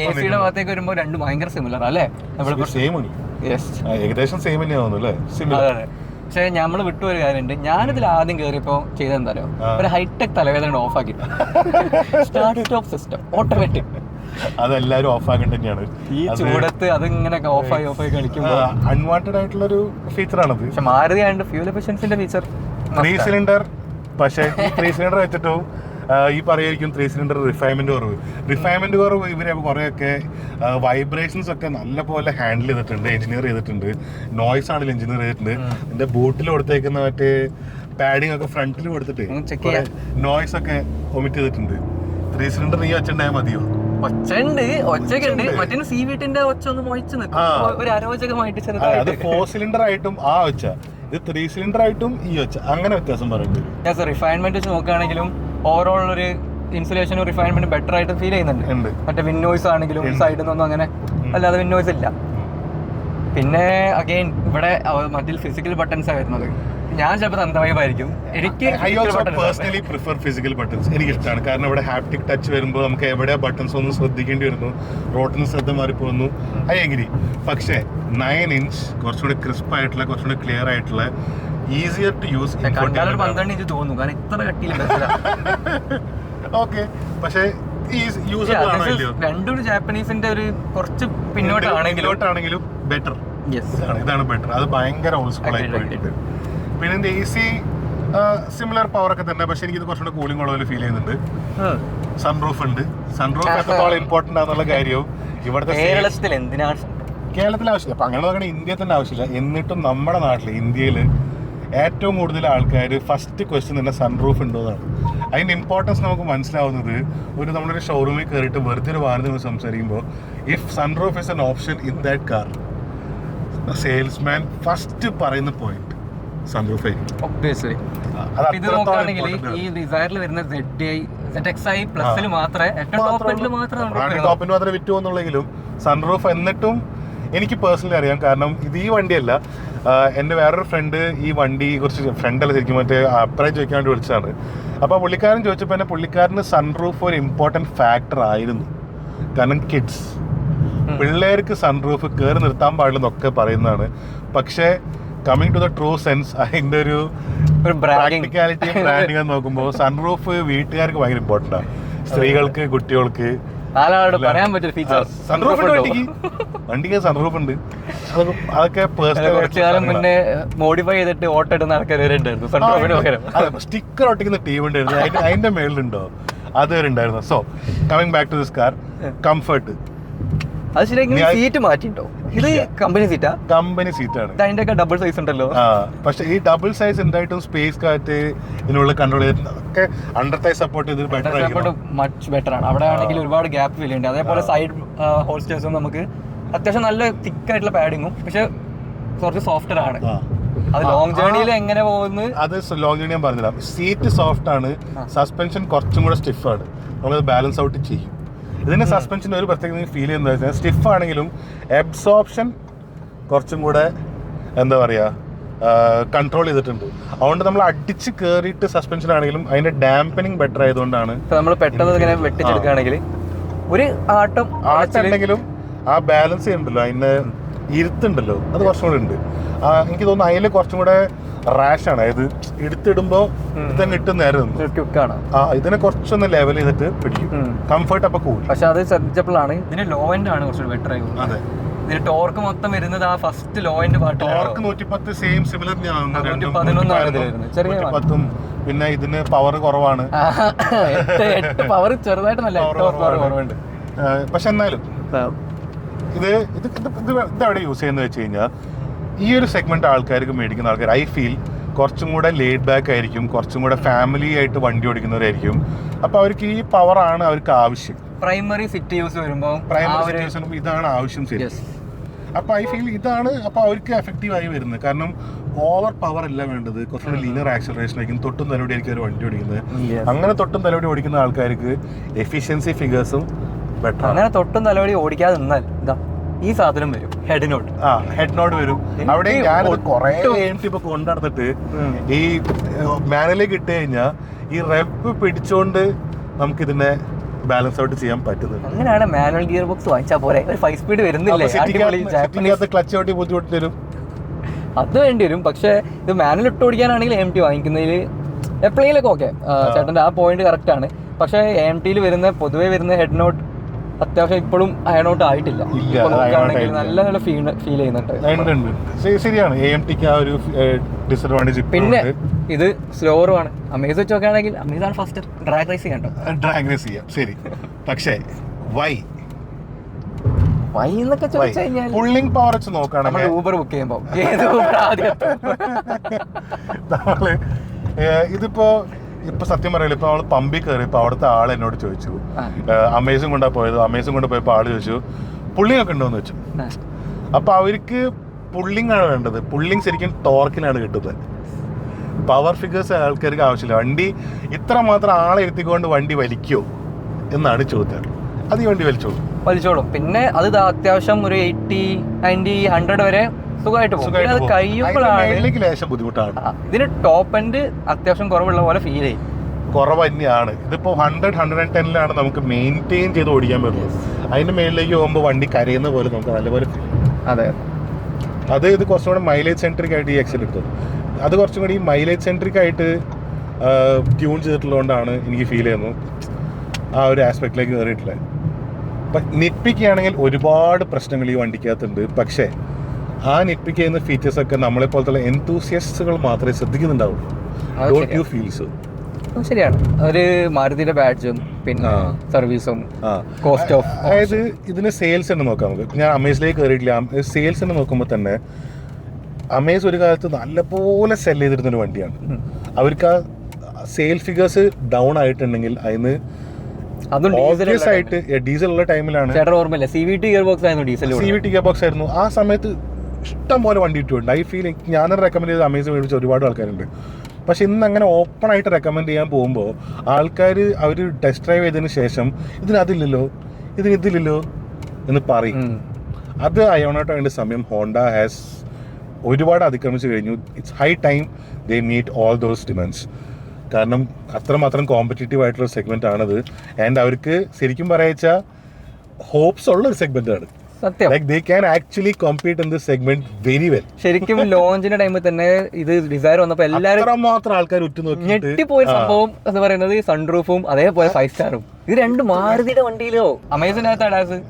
എ സിയുടെ ഭാഗത്തേക്ക് വരുമ്പോൾ രണ്ടും ഭയങ്കര സിമിലർ അല്ലേ?
സെയിം ആണ്. ഏകദേശം സെയിം തന്നെയാ തോന്നുന്നു അല്ലേ?
പക്ഷേ നമ്മൾ വിട്ടുപോയൊരു കാര്യമുണ്ട്. ഞാനിതിൽ ആദ്യം കയറിയപ്പോൾ ചെയ്തെന്താലോ ഒരു ഹൈടെക് തലവേദന ഓഫ് ആക്കി. സ്റ്റാർട്ട് സ്റ്റോപ്പ് സിസ്റ്റം ഓട്ടോമാറ്റിക്
അതെല്ലാരും ഓഫ് ആകേണ്ട തന്നെയാണ്.
ഈ ചൂടത്ത് അതിങ്ങനെ ഓഫായി ഓഫായി കളിക്കുമ്പോൾ
അൺവാണ്ടഡ് ആയിട്ടുള്ള ഒരു ഫീച്ചറാണത്
പക്ഷെ മാരുതി ആയതുകൊണ്ട് ഫ്യൂൽ എഫിഷ്യൻസിന്റെ ഫീച്ചർ
ത്രീ സിലിണ്ടർ പക്ഷേ ത്രീ സിലിണ്ടർ വെച്ചിട്ടും ഈ പറയായിരിക്കും ത്രീ സിലിണ്ടർ റിഫൈൻമെന്റ് കുറവ്. റിഫൈൻമെന്റ് കുറവ് ഇവരെ കുറേയൊക്കെ വൈബ്രേഷൻസ് ഒക്കെ നല്ല പോലെ ഹാൻഡിൽ ചെയ്തിട്ടുണ്ട് എഞ്ചിനീയർ ചെയ്തിട്ടുണ്ട്. നോയ്സ് ആണെങ്കിലും എഞ്ചിനീയർ ചെയ്തിട്ടുണ്ട്. എന്റെ ബൂട്ടിൽ കൊടുത്തേക്കുന്ന മറ്റേ പാഡിംഗ് ഒക്കെ ഫ്രണ്ടിൽ കൊടുത്തിട്ട് നോയ്സ് ഒക്കെ ഒമിറ്റ് ചെയ്തിട്ടുണ്ട്. ത്രീ സിലിണ്ടർ നീ വെച്ചിട്ടുണ്ടായാൽ മതിയോ?
ഒച്ചുണ്ട് ഒച്ചയൊക്കെ ഉണ്ട്. മറ്റേ സി വീട്ടിന്റെ ഒച്ച ഒന്ന് മൊഴിച്ച് നിൽക്കും ഒരു അരോചകമായിട്ട്
അത് ഫോർ സിലിണ്ടർ ആയിട്ടും ആ ഒച്ച. ഇത് ത്രീ സിലിണ്ടർ ആയിട്ടും ഈ ഒച്ച. അങ്ങനെ വ്യത്യാസം പറയുന്നത്
റിഫൈൻമെന്റ് വെച്ച് നോക്കുകയാണെങ്കിലും ഓവറോൾ ഒരു ഇൻസുലേഷനും റിഫൈൻമെന്റും ബെറ്റർ ആയിട്ട് ഫീൽ ചെയ്യുന്നുണ്ട്. മറ്റേ വിൻഡോയ്സ് ആണെങ്കിലും സൈഡിൽ നിന്നൊന്നും അങ്ങനെ അല്ലാതെ വിൻഡോയ്സ് ഇല്ല. പിന്നെ അഗൈൻ ഇവിടെ മറ്റേ മറ്റിൽ ഫിസിക്കൽ ബട്ടൺസ് വരുന്നത്. ഞാൻ ചിലപ്പോൾ തന്തവൈബായിരിക്കും എനിക്ക്
I also personally prefer physical buttons എനിക്ക് ഇഷ്ടമാണ് കാരണം ഇവിടെ ഹാപ്റ്റിക് ടച്ച് വരുമ്പോൾ നമുക്ക് എവിടെ ബട്ടൺസ് ഒന്നും ശ്രദ്ധിക്കേണ്ടി വരുന്നു. റോട്ടിന് ശ്രദ്ധ മാറിപ്പോകുന്നു. ഐ എഗ്രി പക്ഷേ നയൻ ഇഞ്ച് കുറച്ചുകൂടി ക്രിസ്പ് ആയിട്ടുള്ള കുറച്ചുകൂടി ക്ലിയർ ആയിട്ടുള്ള ഈസിയർ ടു യൂസ്
പന്ത്രണ്ട് ഇഞ്ച് തോന്നുന്നു കാരണം ഇത്ര കട്ടിയില്ല
ഓക്കെ പക്ഷേ
രണ്ടും ജാപ്പനീസിന്റെ ഒരു കുറച്ച് പിന്നോട്ടാണെങ്കിലും
ബെറ്റർ ഇതാണ് ബെറ്റർ അത് ഭയങ്കര പിന്നെ എ സി സിമിലർ പവർ ഒക്കെ തന്നെ. പക്ഷെ എനിക്ക് കുറച്ചുകൂടെ കൂളിംഗ് ഉള്ള പോലെ ഫീൽ ചെയ്യുന്നുണ്ട്. സൺറൂഫ് ഉണ്ട്. സൺറൂഫ് എത്രത്തോളം ഇമ്പോർട്ടന്റ് ആണെന്നുള്ള കാര്യവും ഇവിടുത്തെ
കേരളത്തിൽ എന്തിനാണ്
കേരളത്തിൽ ആവശ്യമില്ല അപ്പൊ അങ്ങനെ നോക്കണേ ഇന്ത്യയിൽ തന്നെ ആവശ്യമില്ല. എന്നിട്ടും നമ്മുടെ നാട്ടിൽ ഇന്ത്യയിൽ ഏറ്റവും കൂടുതൽ ആൾക്കാർ ഫസ്റ്റ് ക്വസ്റ്റ്യൻ തന്നെ സൺറൂഫ് ഉണ്ടോ എന്നാണ് അതിന്റെ ഇമ്പോർട്ടൻസ് നമുക്ക് മനസ്സിലാവുന്നത് ഒരു നമ്മളൊരു ഷോറൂമിൽ കയറിയിട്ട് വെറുതെ ഒരു വാഹനത്തിൽ സംസാരിക്കുമ്പോൾ if sunroof is an option in that car salesman first പറയുന്ന പോയിന്റ് സൺറൂഫ്
ഒബ്വിയസ്ലി ഇത് നോക്കുകയാണെങ്കിൽ ഈ ഡിസൈറിൽ വരുന്ന Z I Z X I പ്ലസിൽ മാത്രമേ ഏറ്റവും ടോപ്പ് എൻഡിൽ മാത്രമേ.
ടോപ്പിന് മാത്രമേ വിറ്റു എന്നുള്ളെങ്കിലും സൺറൂഫ് എന്നിട്ടും എനിക്ക് പേഴ്സണലി അറിയാം. കാരണം ഇത് ഈ വണ്ടിയല്ല. എന്റെ വേറൊരു ഫ്രണ്ട് ഈ വണ്ടി കുറച്ച് ഫ്രണ്ടല്ല ശരിക്കും മറ്റേ അഭിപ്രായം ചോദിക്കാൻ വേണ്ടി വിളിച്ചതാണ്. അപ്പോൾ പുള്ളിക്കാരൻ ചോദിച്ചപ്പോൾ തന്നെ പുള്ളിക്കാരന് സൺറൂഫ് ഒരു ഇമ്പോർട്ടന്റ് ഫാക്ടർ ആയിരുന്നു. കാരണം കിഡ്സ് പിള്ളേർക്ക് സൺറൂഫ് കയറി നിർത്താൻ പാടില്ലെന്നൊക്കെ പറയുന്നതാണ്. പക്ഷേ coming to the true sense അതിന്റെ ഒരു പ്രാക്ടിക്കാലിറ്റി ബ്രാൻഡിങ് നോക്കുമ്പോൾ സൺറൂഫ് വീട്ടുകാർക്ക് ഭയങ്കര ഇമ്പോർട്ടന്റ് ആണ് സ്ത്രീകൾക്ക് കുട്ടികൾക്ക്
നാലാളോട് പറയാൻ പറ്റിയ ഫീച്ചേഴ്സ്
സൺറൂഫ് വണ്ടിക്ക്. സൺറൂഫ് ഉണ്ട്. അതൊക്കെ
കുറച്ചു കാലം മുന്നേ മോഡിഫൈ ചെയ്തിട്ട് ഓട്ടോ ഇടുന്ന ഉണ്ടായിരുന്നു സൺറൂഫിന് പകരം.
സ്റ്റിക്കർ ഒട്ടിക്കുന്ന ടീം ഉണ്ടായിരുന്നു അതിന്റെ അതിന്റെ മേളിലുണ്ടോ? അതുവരെ ഉണ്ടായിരുന്നു. So coming back to this car comfort
അത് ശരിക്കും
ഞാൻ-
സീറ്റ് മാറ്റിട്ടോ ഇത് കമ്പനി സീറ്റാ
കമ്പനി സീറ്റാണ്
അതിന്റെ ഒക്കെ ഡബിൾ സൈസ് ഉണ്ടല്ലോ.
പക്ഷെ ഈ ഡബിൾ സൈസ് ഉണ്ടായിട്ടും സ്പേസ് കാറ്റ് ഇതിനുള്ള കൺട്രോൾ ചെയ്തിട്ടൊക്കെ അണ്ടർ തൈ സപ്പോർട്ട് ചെയ്ത് ബെറ്റർ ആയിരിക്കും
മച്ച് ബെറ്റർ ആണ്. അവിടെ ആണെങ്കിൽ ഒരുപാട് ഗ്യാപ്പ് ഫീൽ ഉണ്ട് അതേപോലെ സൈഡ് ഹോൾസ്റ്റേഴ്സും നമുക്ക് അത്യാവശ്യം നല്ല തിക്ക് ആയിട്ടുള്ള പാഡിങ്ങും പക്ഷെ കുറച്ച് സോഫ്റ്റർ ആണ്. അത് ലോങ് ജേർണിയിൽ എങ്ങനെ പോകുന്നു?
അത് ലോങ് ജേണി ഞാൻ പറഞ്ഞില്ല സീറ്റ് സോഫ്റ്റ് ആണ്. സസ്പെൻഷൻ കുറച്ചും കൂടെ സ്റ്റിഫ് ആണ്. നമ്മളത് ബാലൻസ് ഔട്ട് ചെയ്യും. ഇതിന്റെ സസ്പെൻഷന്റെ ഒരു പ്രത്യേകത ഫീൽ ചെയ്യുന്നത് വെച്ചാൽ സ്റ്റിഫ് ആണെങ്കിലും എബ്സോപ്ഷൻ കുറച്ചും കൂടെ എന്താ പറയുക കൺട്രോൾ ചെയ്തിട്ടുണ്ട്. അതുകൊണ്ട് നമ്മൾ അടിച്ച് കയറിയിട്ട് സസ്പെൻഷൻ ആണെങ്കിലും അതിന്റെ ഡാമ്പനിങ് ബെറ്റർ ആയതുകൊണ്ടാണ്
നമ്മൾ പെട്ടെന്ന് ഇങ്ങനെ വെട്ടിച്ചെടുക്കുകയാണെങ്കിൽ ഒരു ആട്ടം
ആട്ടുണ്ടെങ്കിലും ആ ബാലൻസ് ചെയ്യണ്ടല്ലോ. അതിന്റെ ഇരുത്തുണ്ടല്ലോ. അത് കുറച്ചും കൂടെ ഉണ്ട്. എനിക്ക് തോന്നുന്നു അതിൽ കുറച്ചും കൂടെ റാഷാണ് അതായത് എടുത്തിടുമ്പോൾ ഇതങ്ങ് ഇട്ട് നേരം നിന്നു.
ക്വിക്കാണ്
ആ ഇതിനെ കുറച്ചൊന്ന് ലെവൽ ചെയ്തിട്ട് പിടിക്കും. കംഫർട്ട് അപ്പൊ കൂടി.
പക്ഷെ അത് ശ്രദ്ധിച്ചപ്പോൾ ആണ്. ഇതിന് ലോ എൻഡ് ആണ് കുറച്ചുകൂടി ബെറ്റർ ആയി
അതെ.
ഇതിന് ടോർക്ക് മൊത്തം വരുന്നത് ആ first low end part
torque നൂറ്റിപ്പത്ത് സെയിം സിമിലർ പത്തും പിന്നെ ഇതിന് പവർ കുറവാണ്.
പവർ ചെറുതായിട്ട് നല്ല പവർ. കുറവുണ്ട്.
പക്ഷെ എന്നാലും ഇത് ഇത് ഇത് ഇത് ഇതെവിടെ യൂസ് ചെയ്യുന്നത് വെച്ച് കഴിഞ്ഞാൽ ഈ ഒരു സെഗ്മെന്റ് ആൾക്കാർക്ക് മേടിക്കുന്ന ആൾക്കാർ ഐ ഫീൽ കുറച്ചും കൂടെ ലേഡ് ബാക്ക് ആയിരിക്കും കുറച്ചും കൂടെ ഫാമിലി ആയിട്ട് വണ്ടി ഓടിക്കുന്നവരായിരിക്കും. അപ്പോൾ അവർക്ക് ഈ പവർ ആണ് അവർക്ക് ആവശ്യം.
പ്രൈമറി സിറ്റി യൂസ് വരുമ്പോൾ
പ്രൈമറി സിറ്റുവേഷനും ഇതാണ് ആവശ്യം ശരി. അപ്പോൾ ഐ ഫീൽ ഇതാണ് അപ്പോൾ അവർക്ക് എഫക്റ്റീവ് ആയി വരുന്നത്. കാരണം ഓവർ പവർ അല്ല വേണ്ടത്. കുറച്ചുകൂടി ലീനർ ആക്സലറേഷൻ ആയിരിക്കും. തൊട്ടും തലോടി ആയിരിക്കും അവർ വണ്ടി ഓടിക്കുന്നത്. അങ്ങനെ തൊട്ടും തലോടി ഓടിക്കുന്ന ആൾക്കാർക്ക് എഫിഷ്യൻസി ഫിഗേഴ്സും ബെറ്റർ
അങ്ങനെ തൊട്ടും തലവടി ഓടിക്കാതെ നിന്നാൽ ഇതാ ഈ സാധനം വരും ഹെഡിനോട്ട്
ആ ഹെഡ് നോട്ട് വരും. അവിടെ
ഞാൻ
കുറേ ഇപ്പൊ കൊണ്ടുനടന്നിട്ട് ഈ മാനുവലേക്ക് ഇട്ട് കഴിഞ്ഞാൽ ഈ റെപ്പ് പിടിച്ചോണ്ട് നമുക്ക് ഇതിനെ ബാലൻസ് ഔട്ട് ചെയ്യാൻ പറ്റുന്നുണ്ട്
അങ്ങനെയാണ് മാനുവൽ ഗിയർ ബോക്സ് വാങ്ങിച്ചാ പോരെ. ഒരു ഫൈവ് സ്പീഡ് വരുന്നില്ല?
ക്ലച്ച് ഔട്ടി ബുദ്ധിമുട്ട് തരും
അത് വേണ്ടി വരും. പക്ഷെ ഇത് മാനുവൽ ഇട്ട് ഓടിക്കാനാണെങ്കിൽ എം ടി വാങ്ങിക്കുന്നതിൽ എപ്പോഴെങ്കിലൊക്കെ ഓക്കെ ചേട്ടന്റെ ആ പോയിന്റ് കറക്റ്റ് ആണ്. പക്ഷേ എം ടിയിൽ വരുന്ന പൊതുവേ വരുന്ന ഹെഡ് നോട്ട് അത്യാവശ്യം ഇപ്പോഴും അയണോട്ട് ആയിട്ടില്ല.
ഇല്ല,
ഇപ്പൊ
അത്
നോക്കുകയാണെങ്കിൽ
iron
നല്ല നല്ല ഫീൽ ഫീൽ ചെയ്യുന്നുണ്ട്.
ഉണ്ട്, ഉണ്ട്. ശരി- ശരിയാണ്. എ എം ടിക്ക് ആ ഒരു ഡിസഡ്വാന്റേജ്
പിന്നെ ഇത് സ്ലോറുമാണ് അമേസ് വെച്ച് നോക്കുകയാണെങ്കിൽ അമേസാണ് ഫസ്റ്റ് ഡ്രാഗ് റൈസ് കണ്ടോ
ഡ്രാഗ്നസ് ചെയ്യാം. ശരി. പക്ഷേ വൈ
വൈ എന്നൊക്കെ ചോദിച്ചു കഴിഞ്ഞാൽ
പുള്ളിങ് പവർ വെച്ച്
നമ്മൾ
നോക്കുകയാണെങ്കിൽ
ഊബർ ബുക്ക് ചെയ്യുമ്പോൾ ഏത് ഊബർ ആദ്യം എത്തും?
നമ്മൾ ഏഹ് ഇതിപ്പോ ഇപ്പൊ സത്യം പറയില്ല ഇപ്പൊ പമ്പിൽ കയറി ഇപ്പൊ അവിടുത്തെ ആൾ എന്നോട് ചോദിച്ചു. അമേസും കൊണ്ടാ പോയത്? അമേസും കൊണ്ട് പോയപ്പോ ആൾ ചോദിച്ചു പുള്ളിങ് ഒക്കെ ഉണ്ടോന്ന് വെച്ചു. അപ്പൊ അവർക്ക് പുള്ളിങ് ആണ് വേണ്ടത്. പുള്ളിങ് ശരിക്കും ടോർക്കിലാണ് കിട്ടുന്നത്. പവർ ഫിഗേഴ്സ് ആൾക്കാർക്ക് ആവശ്യമില്ല. വണ്ടി ഇത്ര മാത്രം ആളെ എത്തിക്കൊണ്ട് വണ്ടി വലിക്കോ എന്നാണ് ചോദ്യം. അത് ഈ വണ്ടി വലിച്ചോളൂ.
വലിച്ചോളും. പിന്നെ അത് അത്യാവശ്യം ഒരു എയ്റ്റി നയന്റി ഹൺഡ്രഡ് വരെ സുഖമായിട്ട് പോകും. പിന്നെ അത് കഴിയുമ്പോഴാണ്
മേളിലേക്ക് ലേശം ബുദ്ധിമുട്ടാണ്.
ഇതിന് ടോപ്പ് എൻഡ് അത്യാവശ്യം കുറവുള്ള പോലെ ഫീൽ ചെയ്യും.
കുറവ് തന്നെയാണ്. ഇതിപ്പോ ഹൺഡ്രഡ് ഹൺഡ്രഡ് ആൻഡ് ടെന്നിലാണ് നമുക്ക് മെയിന്റെയിൻ ചെയ്ത് ഓടിക്കാൻ പറ്റുന്നത് അതിന്റെ മേളിലേക്ക് പോകുമ്പോൾ വണ്ടി കരയുന്ന പോലെ നമുക്ക് നല്ലപോലെ feel ചെയ്യും.
അതെ.
അത് ഇത് കുറച്ചും കൂടെ മൈലേജ് സെൻട്രിക് ആയിട്ട് ഈ എക്സൽ എടുത്തത് അത് കുറച്ചും കൂടി മൈലേജ് സെൻട്രിക് ആയിട്ട് ട്യൂൺ ചെയ്തിട്ടുള്ളതുകൊണ്ടാണ് എനിക്ക് ഫീൽ ചെയ്യുന്നത്. ആ ഒരു ആസ്പെക്റ്റിലേക്ക് കയറിയിട്ടുള്ളത് അപ്പം നിപ്പിക്കുകയാണെങ്കിൽ ഒരുപാട് പ്രശ്നങ്ങൾ ഈ വണ്ടിക്കകത്തുണ്ട്. പക്ഷേ ആ നെറ്റ്പിക്ക് ചെയ്യുന്ന ഫീച്ചേഴ്സ് ഒക്കെ നമ്മളെ പോലത്തെ എൻതൂസിയസ്റ്റുകൾ മാത്രമേ ശ്രദ്ധിക്കുന്നുണ്ടാവുള്ളൂ.
അത്
ഡോണ്ട് യു ഫീൽ
ശരിയാണ്. ഒരു മാരുതിയുടെ ബാഡ്ജും പിന്നെ സർവീസും കോസ്റ്റ് ഓഫ്
അതായത് ഇതിന് സെയിൽസ് തന്നെ നോക്കാം നമുക്ക്. ഞാൻ അമേസിലേക്ക് കയറിയിട്ടില്ല സെയിൽസ് തന്നെ നോക്കുമ്പോൾ തന്നെ അമേസ് ഒരു കാലത്ത് നല്ലപോലെ സെൽ ചെയ്തിരുന്ന ഒരു വണ്ടിയാണ് അവർക്ക് ആ സെയിൽ ഫിഗേഴ്സ് ഡൗൺ ആയിട്ടുണ്ടെങ്കിൽ അതിന് ആയിട്ട് ഡീസൽ ഉള്ള ടൈമിലാണ്
ഓർമ്മയില്ല? C V T gear box ആയിരുന്നു diesel
C V T box ആയിരുന്നു. ആ സമയത്ത് ഇഷ്ടം പോലെ വണ്ടി ഇട്ടുണ്ട് ഐ ഫീൽ ഞാനത് റെക്കമെൻഡ് ചെയ്ത് അമേസ് മേടിച്ച ഒരുപാട് ആൾക്കാരുണ്ട്. പക്ഷെ ഇന്ന് അങ്ങനെ ഓപ്പൺ ആയിട്ട് റെക്കമെൻഡ് ചെയ്യാൻ പോകുമ്പോൾ ആൾക്കാർ അവർ ടെസ്റ്റ് ഡ്രൈവ് ചെയ്തതിന് ശേഷം ഇതിനതില്ലല്ലോ ഇതിന് ഇതില്ലല്ലോ എന്ന് പറയും. അത് അയോണോട്ടോ വേണ്ട സമയം ഹോണ്ട ഹാസ് ഒരുപാട് അതിക്രമിച്ച് കഴിഞ്ഞു. It's high time they meet all those demands കാരണം അത്രമാത്രം കോമ്പറ്റേറ്റീവ് ആയിട്ടുള്ള സെഗ്മെന്റ് ആണത്. ആൻഡ് അവർക്ക് ശരിക്കും പറയാച്ചാൽ ഹോപ്സ് ഉള്ള ഒരു സെഗ്മെന്റ് ആണ്.
സത്യം.
They can actually compete in this segment very well
ശരിക്കും ലോഞ്ചിന്റെ ടൈമിൽ തന്നെ ഇത് ഡിസൈർ വന്നപ്പോ എല്ലാരും
മാത്രം ആൾക്കാർ
ഞെട്ടിപ്പോയ സംഭവം എന്ന് പറയുന്നത് സൺറൂഫും അതേപോലെ ഫൈവ് സ്റ്റാറും ഇത് രണ്ട് മാരുതിയുടെ വണ്ടിയിലോ? അമേസിനകത്ത്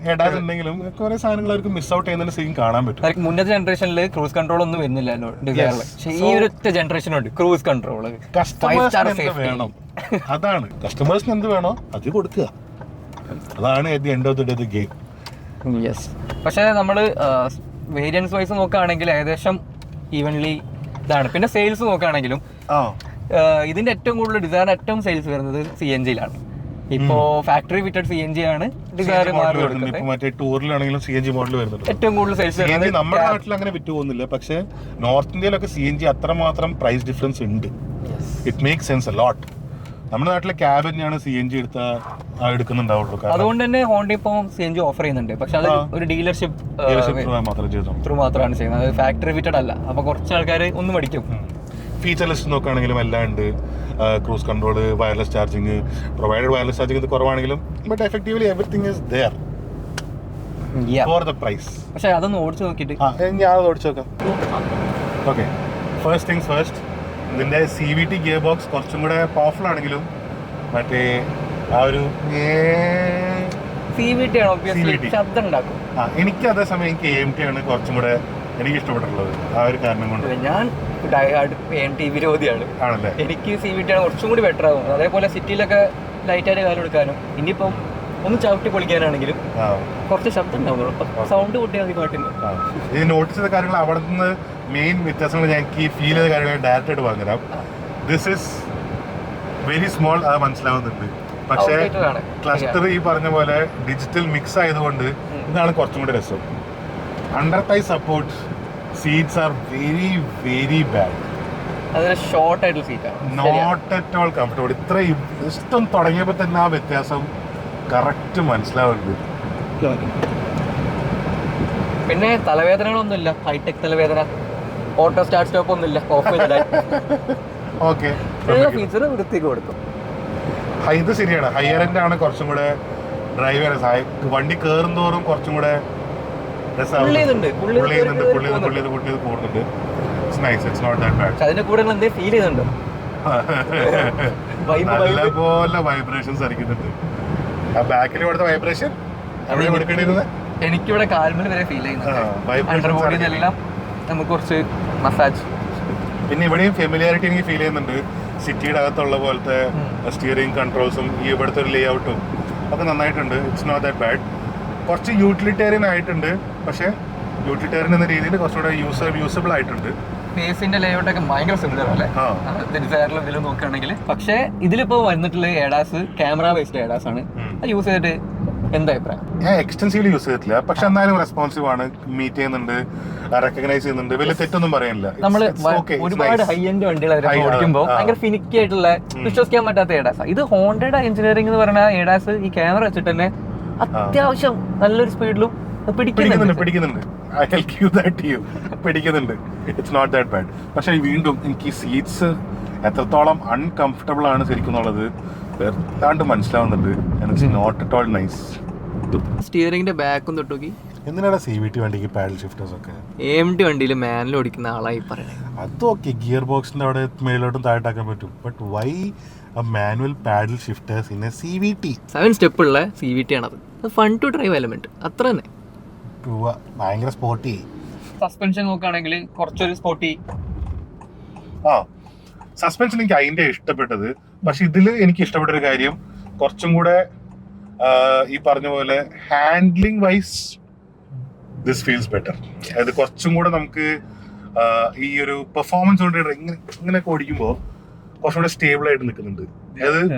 ഹെഡാസ് ഉണ്ടെങ്കിലും കുറെ സാധനങ്ങൾ അവർക്ക് മിസ് ഔട്ട് ചെയ്യുന്നതിന് സീൻ കാണാൻ പറ്റും.
മുന്നത്തെ ജനറേഷനിൽ ക്രൂസ് കൺട്രോൾ ഒന്നും വരുന്നില്ലല്ലോ പക്ഷേ ഈ ജനറേഷൻ ഉണ്ട് ക്രൂസ് കൺട്രോൾ ഫൈവ് സ്റ്റാർ
വേണം? അതാണ്. കസ്റ്റമേഴ്സിന് എന്ത് വേണോ അത് കൊടുക്കുക. അതാണ് എന്റെ the end of the day the game
yes പക്ഷേ നമ്മൾ വേരിയൻസ് വൈസ് നോക്കുകയാണെങ്കിൽ ഏകദേശം ഈവൻലി ഇതാണ്. പിന്നെ സെയിൽസ് നോക്കുകയാണെങ്കിലും ഇതിന്റെ ഏറ്റവും കൂടുതൽ ഡിസൈർ ഏറ്റവും സെയിൽസ് വരുന്നത് സി എൻ ജിയിലാണ് ഇപ്പോ factory fitted C N G ആണ് ഡിസൈർ
മറ്റേ ടൂറിലാണെങ്കിലും സി എൻ ജി മോഡൽ വരുന്നുണ്ട്.
ഏറ്റവും കൂടുതൽ സെയിൽസ്
നമ്മുടെ നാട്ടിൽ അങ്ങനെ വിറ്റ് പോകുന്നില്ല പക്ഷേ നോർത്ത് ഇന്ത്യയിലൊക്കെ സി എൻ ജി അത്രമാത്രം പ്രൈസ് ഡിഫറൻസ് ഉണ്ട്. ഇറ്റ് മേക്ക് സെൻസ് ലോട്ട് നമ്മുടെ നാട്ടിലെ ക്യാബ് തന്നെയാണ് സി എൻ ജി എടുത്ത എടുക്കുന്നുണ്ടാവുള്ളൂ.
അതുകൊണ്ട് തന്നെ ഹോണ്ട ഇപ്പോൾ സി എൻ ജി ഓഫർ ചെയ്യുന്നുണ്ട്. പക്ഷെ അത്. ഒരു ഡീലർഷിപ്പ് ത്രൂ മാത്രമാണ് ചെയ്യുന്നത്. അത് ഫാക്ടറി ഫിറ്റഡ് അല്ല. അപ്പൊ കുറച്ച് ആൾക്കാർ ഒന്ന് മടിക്കും.
ഫീച്ചർ ലിസ്റ്റ് നോക്കുകയാണെങ്കിലും എല്ലാം ഉണ്ട്. Cruise control wireless charging provided wireless charging ഇത് കുറവാണെങ്കിലും but effectively everything is there. For the price
പക്ഷേ അതൊന്ന് ഓടിച്ചു നോക്കിയിട്ട്.
ഞാൻ ഓടിച്ചു നോക്കാം. ഓക്കെ ഫസ്റ്റ് തിങ്സ് ഫസ്റ്റ് ഇതിന്റെ C V T gear box കുറച്ചും കൂടെ പവർഫുൾ ആണെങ്കിലും മറ്റേ ആ ഒരു
സി വി ടി ആണ് ഒബ്വിയസ്ലി ശബ്ദം ഉണ്ടാക്കും
ആ എനിക്ക് അതേസമയം എനിക്ക് എം ടി ആണ് കുറച്ചും കൂടെ എനിക്ക് ഇഷ്ടപ്പെട്ടിട്ടുള്ളത്. ആ ഒരു കാരണം കൊണ്ട്.
ഞാൻ എം ടി വിരോധിയാണ്.
ആണല്ലേ?
എനിക്ക് സി വി ടി ആണ് കുറച്ചും കൂടി ബെറ്റർ ആകും അതേപോലെ സിറ്റിയിലൊക്കെ ലൈറ്റ് ലൈറ്റായിട്ട് കാലം എടുക്കാനും ഇനിയിപ്പം ഒന്ന് ചവിട്ടി പൊളിക്കാനാണെങ്കിലും കുറച്ച് ശബ്ദം ഉണ്ടാവുള്ളൂ സൗണ്ട് കൂട്ടിയാൽ മതി പാട്ടിന്.
ഈ നോട്ടീസ് കാര്യങ്ങൾ അവിടെ നിന്ന് മെയിൻ വ്യത്യാസങ്ങൾ ഞാൻ എനിക്ക് ഫീൽ ചെയ്ത കാര്യങ്ങൾ ഡയറക്റ്റ് ആയിട്ട് പറഞ്ഞുതരാം. ദിസ് ഇസ് വെരി സ്മോൾ അത് മനസ്സിലാവുന്നുണ്ട്. പക്ഷേ ക്ലസ്റ്റർ ഈ പറഞ്ഞ പോലെ ഡിജിറ്റൽ മിക്സ് ആയതുകൊണ്ട് ഇതാണ് കുറച്ചും കൂടി രസം. Under thigh support seats are very very bad
short ആയിട്ടുള്ള സീറ്റാണ്
നോട്ട് അറ്റ് ഓൾ കംഫർട്ടബിൾ ഇത്ര ഇഷ്ടം തുടങ്ങിയപ്പോൾ തന്നെ ആ വ്യത്യാസം കറക്റ്റ് മനസ്സിലാവുന്നുണ്ട്.
പിന്നെ തലവേദനകളൊന്നുമില്ല. ഹൈടെക് തലവേദന. ഓട്ടോ സ്റ്റാർട്ട് സ്റ്റോപ്പ് ഒന്നുമില്ല. ഓഫ്
ഓക്കെ
ഫീച്ചർ വൃത്തിക്ക് കൊടുക്കും.
ഇത് ശരിയാണ്. ഹയർ എൻഡ് ആണ് കുറച്ചും കൂടെ ഡ്രൈവർ വണ്ടി കയറും തോറും കുറച്ചും കൂടെ രസമാവും.
ചെയ്യുന്നുണ്ട്. പുള്ളി
പുള്ളി ചെയ്യുന്നുണ്ട്
കയറി
പുള്ളി ചെയ്ത് പുള്ളി ചെയ്ത് പുള്ളി ചെയ്ത് പോകുന്നുണ്ട്. It's nice it's not that bad
പക്ഷെ അതിന്റെ കൂടെ നിങ്ങൾ എന്തേ ഫീൽ
നല്ല പോലെ വൈബ്രേഷൻസ് അടിക്കുന്നുണ്ട്. ആ ബാക്കിൽ കൊടുത്ത വൈബ്രേഷൻ
എനിക്കിവിടെ കാൽമൽ വരെ ഫീൽ ചെയ്യുന്നുണ്ട്.
vibrations
അണ്ടർ നമുക്ക് കുറച്ച് മസാജ്.
പിന്നെ ഇവിടെയും ഫെമിലിയാരിറ്റി എനിക്ക് ഫീൽ ചെയ്യുന്നുണ്ട്. സിറ്റിയുടെ അകത്തുള്ള പോലത്തെ സ്റ്റിയറിംഗ് കൺട്രോൾസും ഈ ഇവിടുത്തെ ഒരു ലേ ഔട്ടും ഒക്കെ നന്നായിട്ടുണ്ട്. ഇറ്റ്സ് നോട്ട് ദാറ്റ് ബാഡ് കുറച്ച് യൂട്ടിലിറ്റേറിയൻ ആയിട്ടുണ്ട്. പക്ഷേ യൂട്ടിലിറ്റേറിയൻ എന്ന രീതിയിൽ കുറച്ചുകൂടെ യൂസർ യൂസബിൾ ആയിട്ടുണ്ട്.
ഫേസിന്റെ ലേഔട്ട് ഒക്കെ ഭയങ്കര സിമിലർ അല്ലേ. ഡിസൈറിലും ഇതിലും നോക്കുകയാണെങ്കിൽ. പക്ഷേ ഇതിലിപ്പോ വന്നിട്ടുള്ള ഏഡാസ് ക്യാമറ ബേസ്ഡ് ഏഡാസ് ആണ് അത് യൂസ് ചെയ്തിട്ട് എന്താ അഭിപ്രായം?
ഞാൻ എക്സ്റ്റൻസീവ്ലി യൂസ് ചെയ്തിട്ടില്ല. പക്ഷെ എന്നാലും റെസ്പോൺസീവ് ആണ്. മീറ്റ് ചെയ്യുന്നുണ്ട് റെക്കഗ്നൈസ് ചെയ്യുന്നുണ്ട്. വലിയ തെറ്റൊന്നും പറയാനില്ല. നമ്മൾ
ഒരുപാട് ഹൈ എൻഡ് വണ്ടികൾ ഓടിക്കുമ്പോൾ ഭയങ്കര ഫിനിക്കി ആയിട്ടുള്ള വിശ്വസിക്കാൻ പറ്റാത്ത ഏഡാസ് ഇത് ഹോണ്ടയുടെ എഞ്ചിനീയറിംഗ് എന്ന് പറഞ്ഞ ഏഡാസ് ഈ ക്യാമറ വെച്ചിട്ട് തന്നെ അത്യാവശ്യം നല്ലൊരു സ്പീഡിലും
പിടിക്കുന്നുണ്ട്.
പിടിക്കുന്നുണ്ട്
പിടിക്കുന്നുണ്ട്. I help you that you പിടിക്കുന്നുണ്ട്. ഇറ്റ്സ് നോട്ട് ദാറ്റ് ബാഡ് പക്ഷെ വീണ്ടും എനിക്ക് സീറ്റ്സ് എത്രത്തോളം അൺകംഫർട്ടബിൾ ആണ് ശരിക്കും എന്നുള്ളത് വല്ലാണ്ട് മനസ്സിലാവുന്നുണ്ട്. It's not at all nice
സ്റ്റിയറിംഗിന്റെ ബാക്കും തൊട്ടുക്കി
എന്തിനാണ് സി വി ടി വണ്ടിക്ക് പാഡൽ ഷിഫ്റ്റേഴ്സ് ഒക്കെ?
എം ടി വണ്ടിയിൽ മാനിൽ ഓടിക്കുന്ന ആളായി പറയണേ.
അതൊക്കെ ഗിയർ ബോക്സിന്റെ അവിടെ മേലോട്ടും താഴോട്ടാക്കാൻ പറ്റും. But why a manual paddle shifters in a C V T
seven step ഉള്ള സി വി ടി ആണത്. അത് ഫൺ ടു ഡ്രൈവ് എലമെന്റ് അത്ര തന്നെ.
ഭയങ്കര സ്പോർട്ടി
സസ്പെൻഷൻ നോക്കുകയാണെങ്കിൽ കുറച്ചൊരു സ്പോർട്ടി
ആ സസ്പെൻഷൻ എനിക്ക് അതിന്റെ ഇഷ്ടപ്പെട്ടത് പക്ഷെ ഇതിൽ എനിക്ക് ഇഷ്ടപ്പെട്ട ഒരു കാര്യം കുറച്ചും കൂടെ ഈ പറഞ്ഞ പോലെ handling wise this feels better അതായത് കുറച്ചും കൂടെ നമുക്ക് ഈ ഒരു പെർഫോമൻസ് കൊണ്ട് ഇങ്ങനെ ഇങ്ങനെയൊക്കെ ഓടിക്കുമ്പോൾ കുറച്ചും കൂടെ സ്റ്റേബിൾ ആയിട്ട് നിൽക്കുന്നുണ്ട്. അതായത്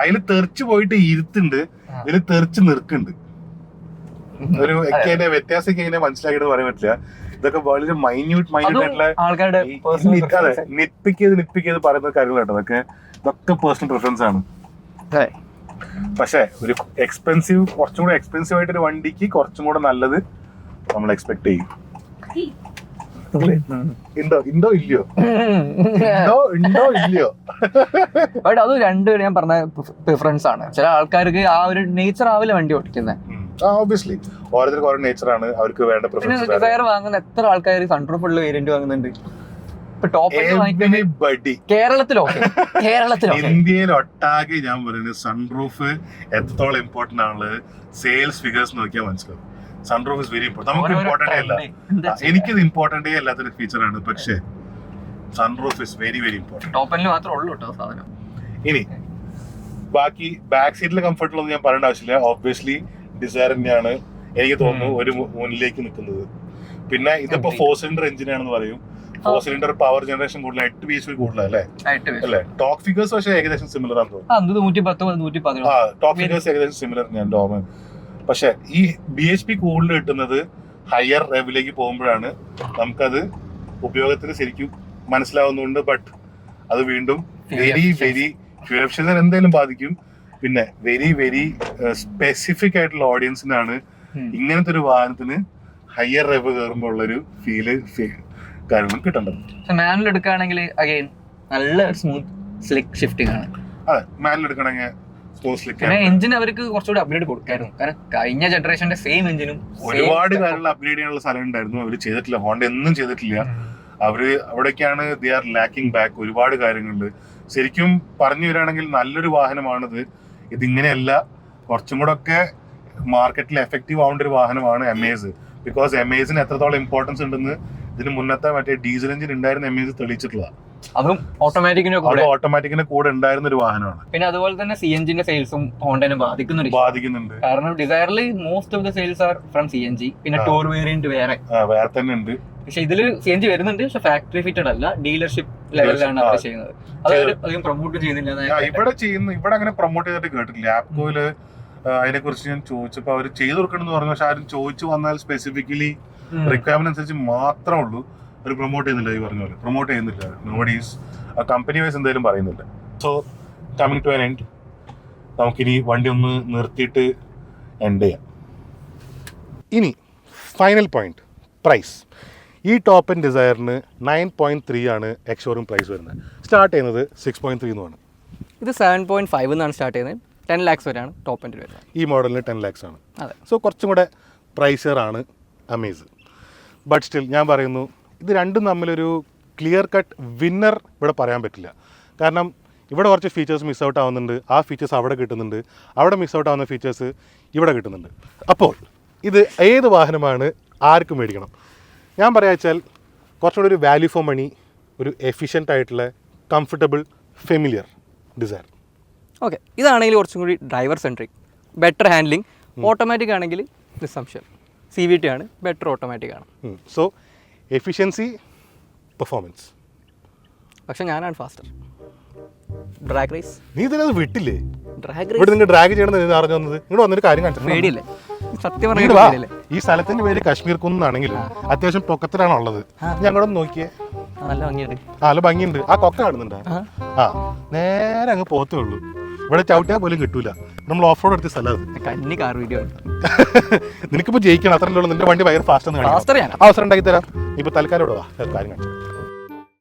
അതിൽ തെറിച്ച് പോയിട്ട് ഇരുത്തുണ്ട് ഇതിൽ തെറിച്ച് നിൽക്കുന്നുണ്ട്. ഒരു അതിന്റെ വ്യത്യാസം എങ്ങനെ മനസ്സിലാക്കിയിട്ട് പറയാൻ പറ്റില്ല. ഇതൊക്കെ വളരെ മൈന്യൂട്ട് മൈന്യൂട്ട് ആയിട്ടുള്ള
നിപ്പിക്കത്
നിപ്പിക്കത് ചെയ്ത് പറയുന്ന കാര്യങ്ങളാണ് അതൊക്കെ ഇതൊക്കെ പേഴ്സണൽ പ്രിഫറൻസ് ആണ്. പക്ഷേ ഒരു എക്സ്പെൻസീവ് കുറച്ചും കൂടെ എക്സ്പെൻസീവ് ആയിട്ട് ഒരു വണ്ടിക്ക് കുറച്ചും കൂടെ നല്ലത് നമ്മൾ എക്സ്പെക്ട് ചെയ്യും. ഉണ്ടോ ഉണ്ടോ ഇല്ലയോ? ഉണ്ടോ ഉണ്ടോ ഇല്ലയോ?
ബട്ട് അത് രണ്ടുപേരും ഞാൻ പറഞ്ഞ പ്രിഫറൻസ് ആണ്. ചില ആൾക്കാർക്ക് ആ ഒരു നേച്ചർ ആവില്ല വണ്ടി ഓടിക്കുന്നത്
ഓബിയസ്ലി ഓരോരുത്തർക്ക് ഓരോ നേച്ചറാണ് അവർക്ക് വേണ്ട പ്രിഫറൻസ്
വാങ്ങുന്ന എത്ര ആൾക്കാർ സൺറൂഫ് ഉള്ള വേരിയന്റ് വാങ്ങുന്നുണ്ട്. ടോപ്പ് കേരളത്തിലോ? കേരളത്തിലോ?
ഇന്ത്യയിൽ ഒട്ടാകെ ഞാൻ പറയുന്നത് സൺറൂഫ് എത്രത്തോളം ഇമ്പോർട്ടന്റ് ആണ് സെയിൽസ് ഫിഗേഴ്സ് നോക്കിയാൽ മനസ്സിലാവും. സൺറൂഫ് ഇസ് വെരി ഇമ്പോർട്ടന്റ് നമുക്ക് ഇമ്പോർട്ടന്റ് അല്ല. എനിക്കത് ഇമ്പോർട്ടന്റ് അല്ലാത്തൊരു ഫീച്ചറാണ് പക്ഷേ sunroof is very very important
top എൻഡിൽ മാത്രമേ ഉള്ളൂ കേട്ടോ സാധനം.
ഇനി ബാക്കി ബാക്ക് സീറ്റിലെ ഒന്നും ഞാൻ പറയേണ്ട ആവശ്യമില്ല. ഓബ്വിയസ്ലി ഡിസയർ തന്നെയാണ്. എനിക്ക് തോന്നുന്നു ഒരു മുന്നിലേക്ക് നിൽക്കുന്നത്. പിന്നെ ഇതിപ്പോ. ഫോർ സിലിണ്ടർ എഞ്ചിനാണെന്ന് പറയും. ഫോർ സിലിണ്ടർ പവർ ജനറേഷൻ കൂടുതൽ എട്ട് പി എച്ച് പി കൂടുതലല്ലേ അല്ലേ? ടോക്ക് ഫിഗേഴ്സ് പക്ഷേ ഏകദേശം സിമിലർ ആണെന്ന് തോന്നുന്നു.
ആ, പതിനൊന്ന്
ഫിഗേഴ്സ് ഏകദേശം സിമിലർ ഞാൻ ഡോമ പക്ഷെ ഈ ബി എച്ച് പി കൂടുതൽ കിട്ടുന്നത് ഹയർ റെവിലേക്ക് പോകുമ്പോഴാണ് നമുക്കത് ഉപയോഗത്തിൽ ശരിക്കും മനസ്സിലാവുന്നുണ്ട് ബട്ട് അത് വീണ്ടും വെരി വെരി ഫ്യൂൽ എഫിഷ്യൻസി എന്തായാലും ബാധിക്കും. പിന്നെ വെരി വെരി സ്പെസിഫിക് ആയിട്ടുള്ള ഓഡിയൻസിനാണ് ഇങ്ങനത്തെ ഒരു വാഹനത്തിന് ഹയർ റെവ് കയറുമ്പോൾ ഉള്ളൊരു ഫീൽ കാര്യങ്ങൾ കിട്ടേണ്ടത്.
പക്ഷെ മാനുവൽ എടുക്കുകയാണെങ്കിൽ അഗൈൻ നല്ല സ്മൂത്ത് സ്ലിക്ക് ഷിഫ്റ്റിംഗ് ആണ്.
അതെ മാനിൽ എടുക്കണമെങ്കിൽ
പിന്നെ എഞ്ചിൻ അവർക്ക് കുറച്ചുകൂടി അപ്ഗ്രേഡ് കൊടുക്കായിരുന്നു. കാരണം കഴിഞ്ഞ ജനറേഷന്റെ സെയിം എഞ്ചിനും
ഒരുപാട് കാര്യങ്ങൾ അപ്ഗ്രേഡ് ചെയ്യാനുള്ള സ്ഥലം ഉണ്ടായിരുന്നു. അവർ ചെയ്തിട്ടില്ല. ഹോണ്ട ഒന്നും ചെയ്തിട്ടില്ല. അവർ അവിടേക്കാണ് ദേ ആർ ലാക്കിംഗ് ബാക്ക് ഒരുപാട് കാര്യങ്ങളുണ്ട്. ശരിക്കും പറഞ്ഞു വരാണെങ്കിൽ നല്ലൊരു വാഹനമാണിത്. ഇതിങ്ങനെയല്ല. കുറച്ചും കൂടെ ഒക്കെ മാർക്കറ്റിൽ എഫക്റ്റീവ് ആവേണ്ട ഒരു വാഹനമാണ് എമേസ് ബിക്കോസ് എമേസിന് എത്രത്തോളം ഇമ്പോർട്ടൻസ് ഉണ്ടെന്ന് ഇതിന് മുന്നത്തെ മറ്റേ ഡീസൽ എഞ്ചിൻ ഉണ്ടായിരുന്ന എം എസ് തെളിയിച്ചിട്ടുള്ളതാണ്
അതും ഓട്ടോമാറ്റിക്കിന്റെ കൂടെ.
ഓട്ടോമാറ്റിക്കിന്റെ കൂടെ ഉണ്ടായിരുന്ന ഒരു വാഹനമാണ്.
പിന്നെ അതുപോലെ തന്നെ സി എൻ ജിന്റെ സെയിൽസും ഹോണ്ടനെ ബാധിക്കുന്നുണ്ട്.
ബാധിക്കുന്നുണ്ട്.
കാരണം ഡിസയറിൽ most of the sales are from C N G പിന്നെ. ടൂർ വേരിയന്റ് വേറെ.
വേറെ തന്നെ ഉണ്ട്.
പക്ഷെ ഇതിൽ സി എൻ ജി വരുന്നുണ്ട് പക്ഷെ ഫാക്ടറി ഫിറ്റഡ് അല്ല. ഡീലർഷിപ്പ് ലെവലിലാണ് അവർ ചെയ്യുന്നത്. അത് അധികം പ്രൊമോട്ട് ചെയ്യുന്നില്ല
ഇവിടെ ചെയ്യുന്നു. ഇവിടെ അങ്ങനെ പ്രൊമോട്ട് ചെയ്തിട്ട് കേട്ടിട്ടില്ല. ആപ്കോയിൽ അതിനെ കുറിച്ച് ഞാൻ ചോദിച്ചപ്പോ അവർ ചെയ്തു കൊടുക്കണം എന്ന് പറഞ്ഞു. പക്ഷെ ആരും ചോദിച്ചു വന്നാൽ സ്പെസിഫിക്കലി. റിക്വയർമെന്റ് അനുസരിച്ച് മാത്രമേ ഉള്ളൂ. ഒരു പ്രൊമോട്ട് ചെയ്യുന്നില്ല ഈ പറഞ്ഞ പോലെ. പ്രൊമോട്ട് ചെയ്യുന്നില്ല. നോബഡീസ് കമ്പനി വൈസ് എന്തായാലും പറയുന്നില്ല. So coming to an end നമുക്കിനി വണ്ടി ഒന്ന് നിർത്തിയിട്ട് എൻഡ് ചെയ്യാം. ഇനി ഫൈനൽ പോയിന്റ് പ്രൈസ് ഈ ടോപ്പ് ആൻഡ് ഡിസയറിന് നയൻ പോയിന്റ് ത്രീ ആണ് എക്സോറും പ്രൈസ് വരുന്നത്. സ്റ്റാർട്ട് ചെയ്യുന്നത് സിക്സ് പോയിന്റ് ത്രീ എന്നുമാണ്
ഇത് സെവൻ പോയിന്റ് ഫൈവ് എന്നാണ് സ്റ്റാർട്ട് ചെയ്യുന്നത്. ടെൻ ലാക്സ് വരെയാണ് ടോപ്പ് എൻഡ് വരുന്നത്.
ഈ മോഡലിന് ടെൻ ലാക്സ് ആണ്.
അതെ.
സോ കുറച്ചും കൂടെ പ്രൈസറാണ് അമേസ് ബട്ട് സ്റ്റിൽ ഞാൻ പറയുന്നു ഇത് രണ്ടും തമ്മിലൊരു ക്ലിയർ കട്ട് വിന്നർ ഇവിടെ പറയാൻ പറ്റില്ല. കാരണം ഇവിടെ കുറച്ച് ഫീച്ചേഴ്സ് മിസ് ഔട്ട് ആവുന്നുണ്ട്. ആ ഫീച്ചേഴ്സ് അവിടെ കിട്ടുന്നുണ്ട്. അവിടെ മിസ് ഔട്ട് ആവുന്ന ഫീച്ചേഴ്സ് ഇവിടെ കിട്ടുന്നുണ്ട്. അപ്പോൾ ഇത് ഏത് വാഹനമാണ് ആർക്കും മേടിക്കണം? ഞാൻ പറയാ വെച്ചാൽ കുറച്ചുകൂടി ഒരു വാല്യൂ ഫോർ മണി ഒരു എഫിഷ്യന്റ് ആയിട്ടുള്ള കംഫർട്ടബിൾ ഫെമിലിയർ ഡിസൈർ
ഓക്കെ ഇതാണെങ്കിൽ കുറച്ചും കൂടി driver centric better handling automatic ആണെങ്കിൽ നിസ്സംശയം. സി വി ടി ആണ് ബെറ്റർ ഓട്ടോമാറ്റിക് ആണ്.
സോ എഫിഷ്യൻസി പെർഫോമൻസ്
പക്ഷെ ഞാനാണ് ഫാസ്റ്റർ ഡ്രാഗ് റേസ്
നീ ഇതിനത് വിട്ടില്ലേ?
ഡ്രാഗ്
ഇവിടെ
റേസ്
നിങ്ങൾ ഡ്രാഗ് ചെയ്യണം എന്ന് അറിഞ്ഞു വന്നത്? ഇങ്ങോട്ട് വന്നൊരു കാര്യം കാണിച്ചു.
പേടിയില്ലേ. സത്യം. പേടിയല്ലേ.
ഈ സ്ഥലത്തിന്റെ പേര് കശ്മീർ കുന്നാണെങ്കിലും അത്യാവശ്യം പൊക്കത്തിലാണ് ഉള്ളത്. ഞങ്ങളൊന്ന് നോക്കിയേ.
നല്ല ഭംഗിയുണ്ട്.
ആ നല്ല ഭംഗിയുണ്ട്. ആ കൊക്ക കാണുന്നുണ്ടോ.
ആ.
ആ നേരെ അങ്ങ് പോത്തേ ഉള്ളൂ. ഇവിടെ ചവിട്ടിയാൽ പോലും കിട്ടൂല. നമ്മൾ ഓഫ് റോഡ് എടുത്ത സ്ഥലം
കന്നി കാർ വീഡിയോ
നിനക്കിപ്പോ ജയിക്കണം. അത്രയല്ലോ നിന്റെ വണ്ടി ഭയങ്കര ഫാസ്റ്റ്
ആണ്
അവസരം ഉണ്ടാക്കി തരാം. ഇപ്പൊ തൽക്കാലം ഇവിടെ വാ. കാര്യം കാണിച്ചു